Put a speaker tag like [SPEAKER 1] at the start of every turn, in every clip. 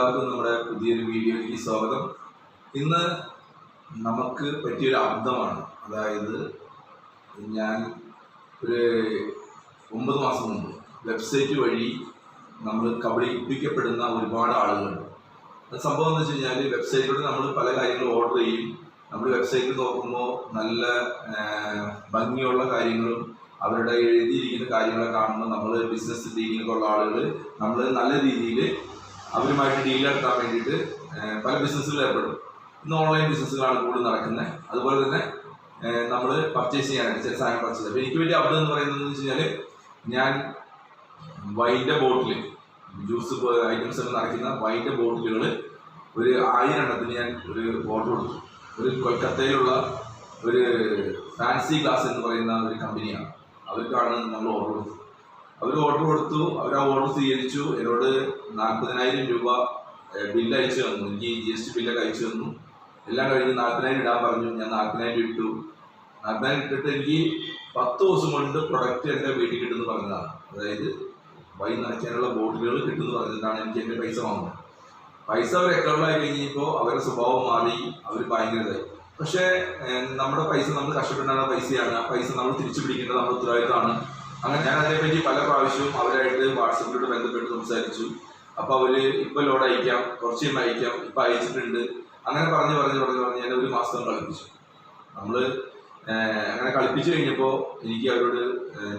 [SPEAKER 1] എല്ലാവർക്കും നമ്മുടെ പുതിയൊരു വീഡിയോയിലേക്ക് സ്വാഗതം. ഇന്ന് നമുക്ക് പറ്റിയൊരു അബ്ദമാണ്. അതായത് ഞാൻ ഒരു ഒമ്പത് മാസം മുമ്പ് വെബ്സൈറ്റ് വഴി നമ്മൾ കബളിപ്പിക്കപ്പെടുന്ന ഒരുപാട് ആളുകളുണ്ട് സംഭവം എന്ന് വെച്ച് കഴിഞ്ഞാൽ വെബ്സൈറ്റിലൂടെ നമ്മൾ പല കാര്യങ്ങളും ഓർഡർ ചെയ്യും. നമ്മൾ വെബ്സൈറ്റിൽ നോക്കുമ്പോൾ നല്ല ഭംഗിയുള്ള കാര്യങ്ങളും അവരുടെ എഴുതിയിരിക്കുന്ന കാര്യങ്ങളെ കാണുമ്പോൾ നമ്മൾ ബിസിനസ് ഉള്ള ആളുകൾ നമ്മൾ നല്ല രീതിയിൽ അവരുമായിട്ട് ഡീൽ നടത്താൻ വേണ്ടിയിട്ട് പല ബിസിനസ്സുകൾ ഏർപ്പെടും. ഇന്ന് ഓൺലൈൻ ബിസിനസ്സുകളാണ് കൂടുതൽ നടക്കുന്നത്. അതുപോലെ തന്നെ നമ്മൾ പർച്ചേസ് ചെയ്യാനായിട്ട് ചില സാധനം പർച്ചേസ് അപ്പോൾ എനിക്ക് വേണ്ടി അബദ്ധം എന്ന് പറയുന്നത് എന്ന് വെച്ച് കഴിഞ്ഞാൽ ഞാൻ വൈന്റെ ബോട്ടിൽ ജ്യൂസ് ഐറ്റംസ് ഒക്കെ നടക്കുന്ന വൈന്റെ ബോട്ടിലുകൾ ഒരു ആയിരം എണ്ണത്തിന് ഞാൻ ഒരു ഓർഡർ കൊടുത്തു. ഒരു കൊൽക്കത്തയിലുള്ള ഒരു ഫാൻസി ഗ്ലാസ് എന്ന് പറയുന്ന ഒരു കമ്പനിയാണ് അവർക്കാണ് നമ്മൾ ഓർഡർ കൊടുത്തത്. അവർ ഓർഡർ കൊടുത്തു. അവർ ആ ഓർഡർ സ്വീകരിച്ചു. എന്നോട് നാൽപ്പതിനായിരം രൂപ ബില്ല് അയച്ചു തന്നു. എനിക്ക് ജി എസ് ടി ബില്ലൊക്കെ അയച്ചു തന്നു. എല്ലാം കഴിഞ്ഞ് നാൽപ്പതിനായിരം ഇടാൻ പറഞ്ഞു. ഞാൻ നാൽപ്പതിനായിരം ഇട്ടു. നാൽപ്പതിനായിരം ഇട്ടിട്ട് എനിക്ക് പത്ത് ദിവസം കൊണ്ട് പ്രൊഡക്റ്റ് എന്റെ വീട്ടിൽ കിട്ടുമെന്ന് പറഞ്ഞതാണ്. അതായത് വൈ നനയ്ക്കാനുള്ള ബോട്ടിലുകൾ കിട്ടുമെന്ന് പറഞ്ഞിട്ടാണ് എനിക്ക് എന്റെ പൈസ വാങ്ങുന്നത്. പൈസ അവർ അക്കൗണ്ടിലായി കഴിഞ്ഞപ്പോൾ അവരുടെ സ്വഭാവം മാറി അവർ ഭയങ്കരതായി. പക്ഷേ നമ്മുടെ പൈസ നമ്മൾ കഷ്ടപ്പെട്ടാണ് പൈസയാണ്. ആ പൈസ നമ്മൾ തിരിച്ചു പിടിക്കേണ്ടത് നമ്മുടെ ഉത്തരവാദിത്തമാണ്. അങ്ങനെ ഞാൻ അതിനെപ്പറ്റി പല പ്രാവശ്യവും അവരായിട്ട് വാട്സപ്പിലൂടെ ബന്ധപ്പെട്ട് സംസാരിച്ചു. അപ്പോൾ അവർ ഇപ്പൊ ലോഡ് അയക്കാം കുറച്ച് കഴിയുമ്പോൾ അയക്കാം ഇപ്പൊ അയച്ചിട്ടുണ്ട്. അങ്ങനെ പറഞ്ഞ് പറഞ്ഞ് പറഞ്ഞ് പറഞ്ഞ് ഞാൻ ഒരു മാസം കളിപ്പിച്ചു. നമ്മൾ അങ്ങനെ കളിപ്പിച്ചു കഴിഞ്ഞപ്പോൾ എനിക്ക് അവരോട്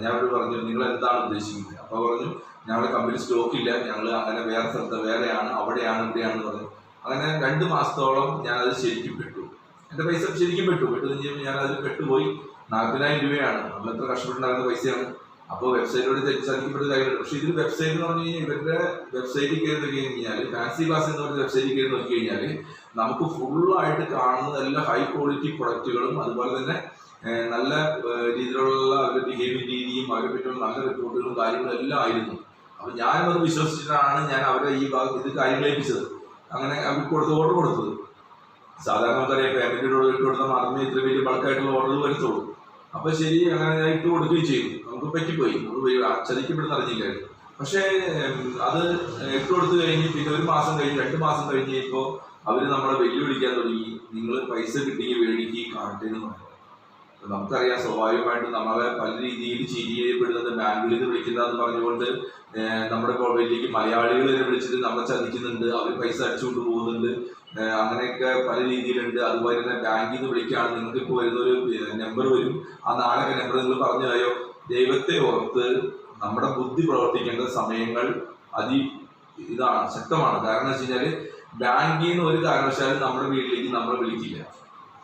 [SPEAKER 1] ഞാൻ അവരോട് പറഞ്ഞു നിങ്ങൾ എന്താണ് ഉദ്ദേശിക്കുന്നത് അപ്പോൾ പറഞ്ഞു ഞങ്ങളുടെ കമ്പനി സ്റ്റോക്ക് ഇല്ല. ഞങ്ങൾ അങ്ങനെ വേറെ സ്ഥലത്ത് വേറെയാണ് അവിടെയാണ് ഇവിടെയാണെന്ന് പറഞ്ഞു. അങ്ങനെ രണ്ട് മാസത്തോളം ഞാൻ അത് ശരിക്കും പെട്ടു. എന്റെ പൈസ ശരിക്കും പെട്ടു. പെട്ടു കഴിഞ്ഞപ്പോൾ ഞാൻ അത് പെട്ടുപോയി. നാൽപ്പതിനായിരം രൂപയാണ്. നമ്മൾ എത്ര കഷ്ടപ്പെട്ടുണ്ടാകുന്ന പൈസയാണ്. അപ്പോൾ വെബ്സൈറ്റിലൂടെ തെറ്റിദ്ധരിക്കപ്പെട്ട കാര്യമുണ്ട് പക്ഷേ ഇതിൽ വെബ്സൈറ്റ് എന്ന് പറഞ്ഞു കഴിഞ്ഞാൽ ഇവരുടെ വെബ്സൈറ്റിൽ കയറി നോക്കി കഴിഞ്ഞാൽ ഫാൻസി ക്ലാസ് എന്ന് പറഞ്ഞ വെബ്സൈറ്റിൽ കയറി നോക്കി കഴിഞ്ഞാൽ നമുക്ക് ഫുള്ളായിട്ട് കാണുന്നത് എല്ലാ ഹൈ ക്വാളിറ്റി പ്രൊഡക്റ്റുകളും അതുപോലെ തന്നെ നല്ല രീതിയിലുള്ള അവരുടെ ബിഹേവിയർ രീതിയും അവരെ പറ്റിയുള്ള നല്ല റിപ്പോർട്ടുകളും കാര്യങ്ങളും എല്ലാം ആയിരുന്നു. അപ്പോൾ ഞാനും വിശ്വസിച്ചിട്ടാണ് ഞാൻ അവരെ ഈ ഭാഗം ഇത് കാര്യങ്ങൾ ലഭിച്ചത് അങ്ങനെ അവർക്ക് കൊടുത്ത് ഓർഡർ കൊടുത്തത്. സാധാരണ നമുക്കറിയാം പേയ്മെന്റ് ഇട്ട് കൊടുത്താൽ മാത്രമേ ഇത്ര വലിയ ബൾക്കായിട്ടുള്ള ഓർഡർ വരത്തുള്ളൂ. അപ്പൊ ശരി അങ്ങനെ ഞാൻ ഇട്ട് കൊടുക്കുകയും ചെയ്തു. നമുക്ക് പറ്റിപ്പോയി. നമ്മൾ ചതിക്കപ്പെടുന്ന അറിഞ്ഞില്ലായിരുന്നു. പക്ഷേ അത് ഇട്ട് കൊടുത്തു കഴിഞ്ഞ് പിന്നെ ഒരു മാസം കഴിഞ്ഞ് രണ്ട് മാസം കഴിഞ്ഞ് കഴിയുമ്പോൾ അവർ നമ്മളെ വെല്ലുവിളിക്കാൻ തുടങ്ങി. നിങ്ങൾ പൈസ കിട്ടിയെങ്കിൽ മേടിക്ക് കാണട്ടെ എന്ന് പറഞ്ഞു നമുക്കറിയാം സ്വാഭാവികമായിട്ടും നമ്മളെ പല രീതിയിൽ ചെയ്യപ്പെടുന്നത് ബാങ്കിൽ നിന്ന് വിളിക്കുന്നതെന്ന് പറഞ്ഞുകൊണ്ട് നമ്മുടെ കോളേജിലേക്ക് മലയാളികൾ തന്നെ വിളിച്ചിട്ട് നമ്മളെ ചതിക്കുന്നുണ്ട്. അവർ പൈസ അടിച്ചുകൊണ്ട് പോകുന്നുണ്ട്. അങ്ങനെയൊക്കെ പല രീതിയിലുണ്ട്. അതുപോലെ തന്നെ ബാങ്കിൽ നിന്ന് വിളിക്കുകയാണ് നിങ്ങൾക്ക് ഇപ്പോൾ വരുന്ന ഒരു നമ്പർ വരും. ആ നാളൊക്കെ നമ്പർ നിങ്ങൾ പറഞ്ഞു തരായോ? ദൈവത്തെ ഓർത്ത് നമ്മുടെ ബുദ്ധി പ്രവർത്തിക്കേണ്ട സമയങ്ങൾ അതി ഇതാണ് ശക്തമാണ്. കാരണം വെച്ച് കഴിഞ്ഞാൽ ബാങ്കിൽ നിന്ന് ഒരു കാരണവശാലും നമ്മുടെ വീട്ടിലേക്ക് നമ്മൾ വിളിക്കില്ല.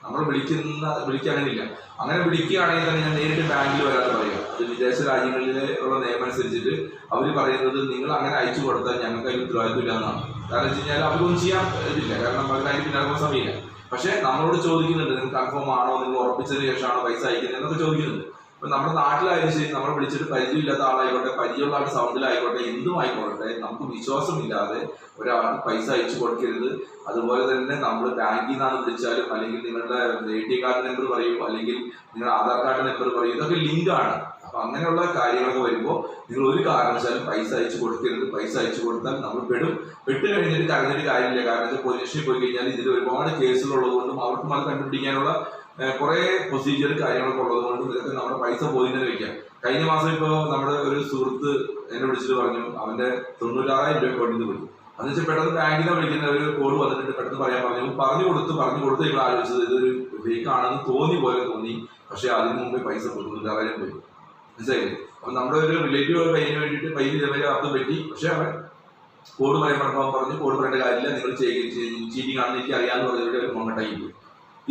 [SPEAKER 1] നമ്മൾ വിളിക്കുന്ന വിളിക്കാനില്ല അങ്ങനെ വിളിക്കുകയാണെങ്കിൽ തന്നെ ഞാൻ നേരിട്ട് ബാങ്കിൽ വരാതെ പറയാം. അത് വിദേശ രാജ്യങ്ങളിലെ ഉള്ള നിയമം അനുസരിച്ചിട്ട് അവർ പറയുന്നത് നിങ്ങൾ അങ്ങനെ അയച്ചു കൊടുത്താൽ ഞങ്ങൾക്ക് അതിന് ഉത്തരവാദിത്വം ഇല്ല എന്നാണ് കാരണം വെച്ച് കഴിഞ്ഞാൽ അവർക്കൊന്നും ചെയ്യാൻ ഇതില്ല. കാരണം അവർക്ക് അതിന് പിന്നാലെ സമയമില്ല. പക്ഷെ നമ്മളോട് ചോദിക്കുന്നുണ്ട് നിങ്ങൾ കൺഫേം ആണോ? നിങ്ങൾ ഉറപ്പിച്ചതിന് ശേഷമാണോ പൈസ അയക്കുന്നത് എന്നൊക്കെ ചോദിക്കുന്നുണ്ട്. ഇപ്പൊ നമ്മുടെ നാട്ടിലായാലും ശരി നമ്മളെ വിളിച്ചിട്ട് പരിചയമില്ലാത്ത ആളായിക്കോട്ടെ പരിചയമുള്ള ആൾ സൗണ്ടിലായിക്കോട്ടെ എന്തും ആയിക്കോട്ടെ നമുക്ക് വിശ്വാസമില്ലാതെ ഒരാൾക്ക് പൈസ അയച്ചു കൊടുക്കരുത്. അതുപോലെ തന്നെ നമ്മൾ ബാങ്കിൽ നിന്നാണ് വിളിച്ചാലും അല്ലെങ്കിൽ നിങ്ങളുടെ എ ടി കാർഡ് നമ്പർ പറയും അല്ലെങ്കിൽ നിങ്ങളുടെ ആധാർ കാർഡ് നമ്പർ പറയും ഇതൊക്കെ ലിങ്കാണ് അപ്പൊ അങ്ങനെയുള്ള കാര്യങ്ങളൊക്കെ വരുമ്പോൾ നിങ്ങൾ ഒരു കാരണവശാലും പൈസ അയച്ചു കൊടുക്കരുത്. പൈസ അയച്ചു കൊടുത്താൽ നമ്മൾ പെടും. പെട്ട് കഴിഞ്ഞിട്ട് കരഞ്ഞിട്ട് കാര്യമില്ല. കാരണം പോലീസിൽ പോലീസ് പോയി കഴിഞ്ഞാൽ ഇതിൽ ഒരുപാട് കേസുകൾ ഉള്ളതുകൊണ്ടും അവർക്കും അത് കണ്ടുപിടിക്കാനുള്ള കുറേ പ്രൊസീജിയർ കാര്യങ്ങളൊക്കെ ഉള്ളത് കൊണ്ട് ഇതൊക്കെ നമ്മുടെ പൈസ പോയി തന്നെ വെക്കാം. കഴിഞ്ഞ മാസം ഇപ്പോൾ നമ്മുടെ ഒരു സുഹൃത്ത് എന്നെ വിളിച്ചിട്ട് പറഞ്ഞു അവന്റെ തൊണ്ണൂറ്റാറായിരം രൂപ കൊണ്ടിന്ന് പോയി. എന്ന് വെച്ചാൽ പെട്ടെന്ന് ബാങ്കിൽ നിന്ന് വിളിക്കുന്ന ഒരു കോഡ് വന്നിട്ട് പെട്ടെന്ന് പറയാൻ പറഞ്ഞു. പറഞ്ഞു കൊടുത്ത് പറഞ്ഞു കൊടുത്ത് ഇപ്പോൾ ആലോചിച്ചത് ഇതൊരു ഫേക്ക് ആണെന്ന് തോന്നി പോലെ തോന്നി. പക്ഷെ അതിന് മുമ്പേ പൈസ തൊണ്ണൂറ്റാറായിരം പോയി. മനസ്സിലായില്ലേ? അപ്പൊ നമ്മുടെ ഒരു റിലേറ്റീവ് പയ്യന് വേണ്ടിയിട്ട് പൈസ ഇതേവരെ അർത്ഥം പറ്റി പക്ഷെ അവൻ കോഡ് പറയാൻ പറഞ്ഞു കോഡ് പറയേണ്ട കാര്യമില്ല നിങ്ങൾ ചീറ്റിംഗ് ആണെന്ന് എനിക്ക് അറിയാമെന്ന് പറഞ്ഞിട്ട് ഒരു മൊങ്ങട്ടായി പോയി.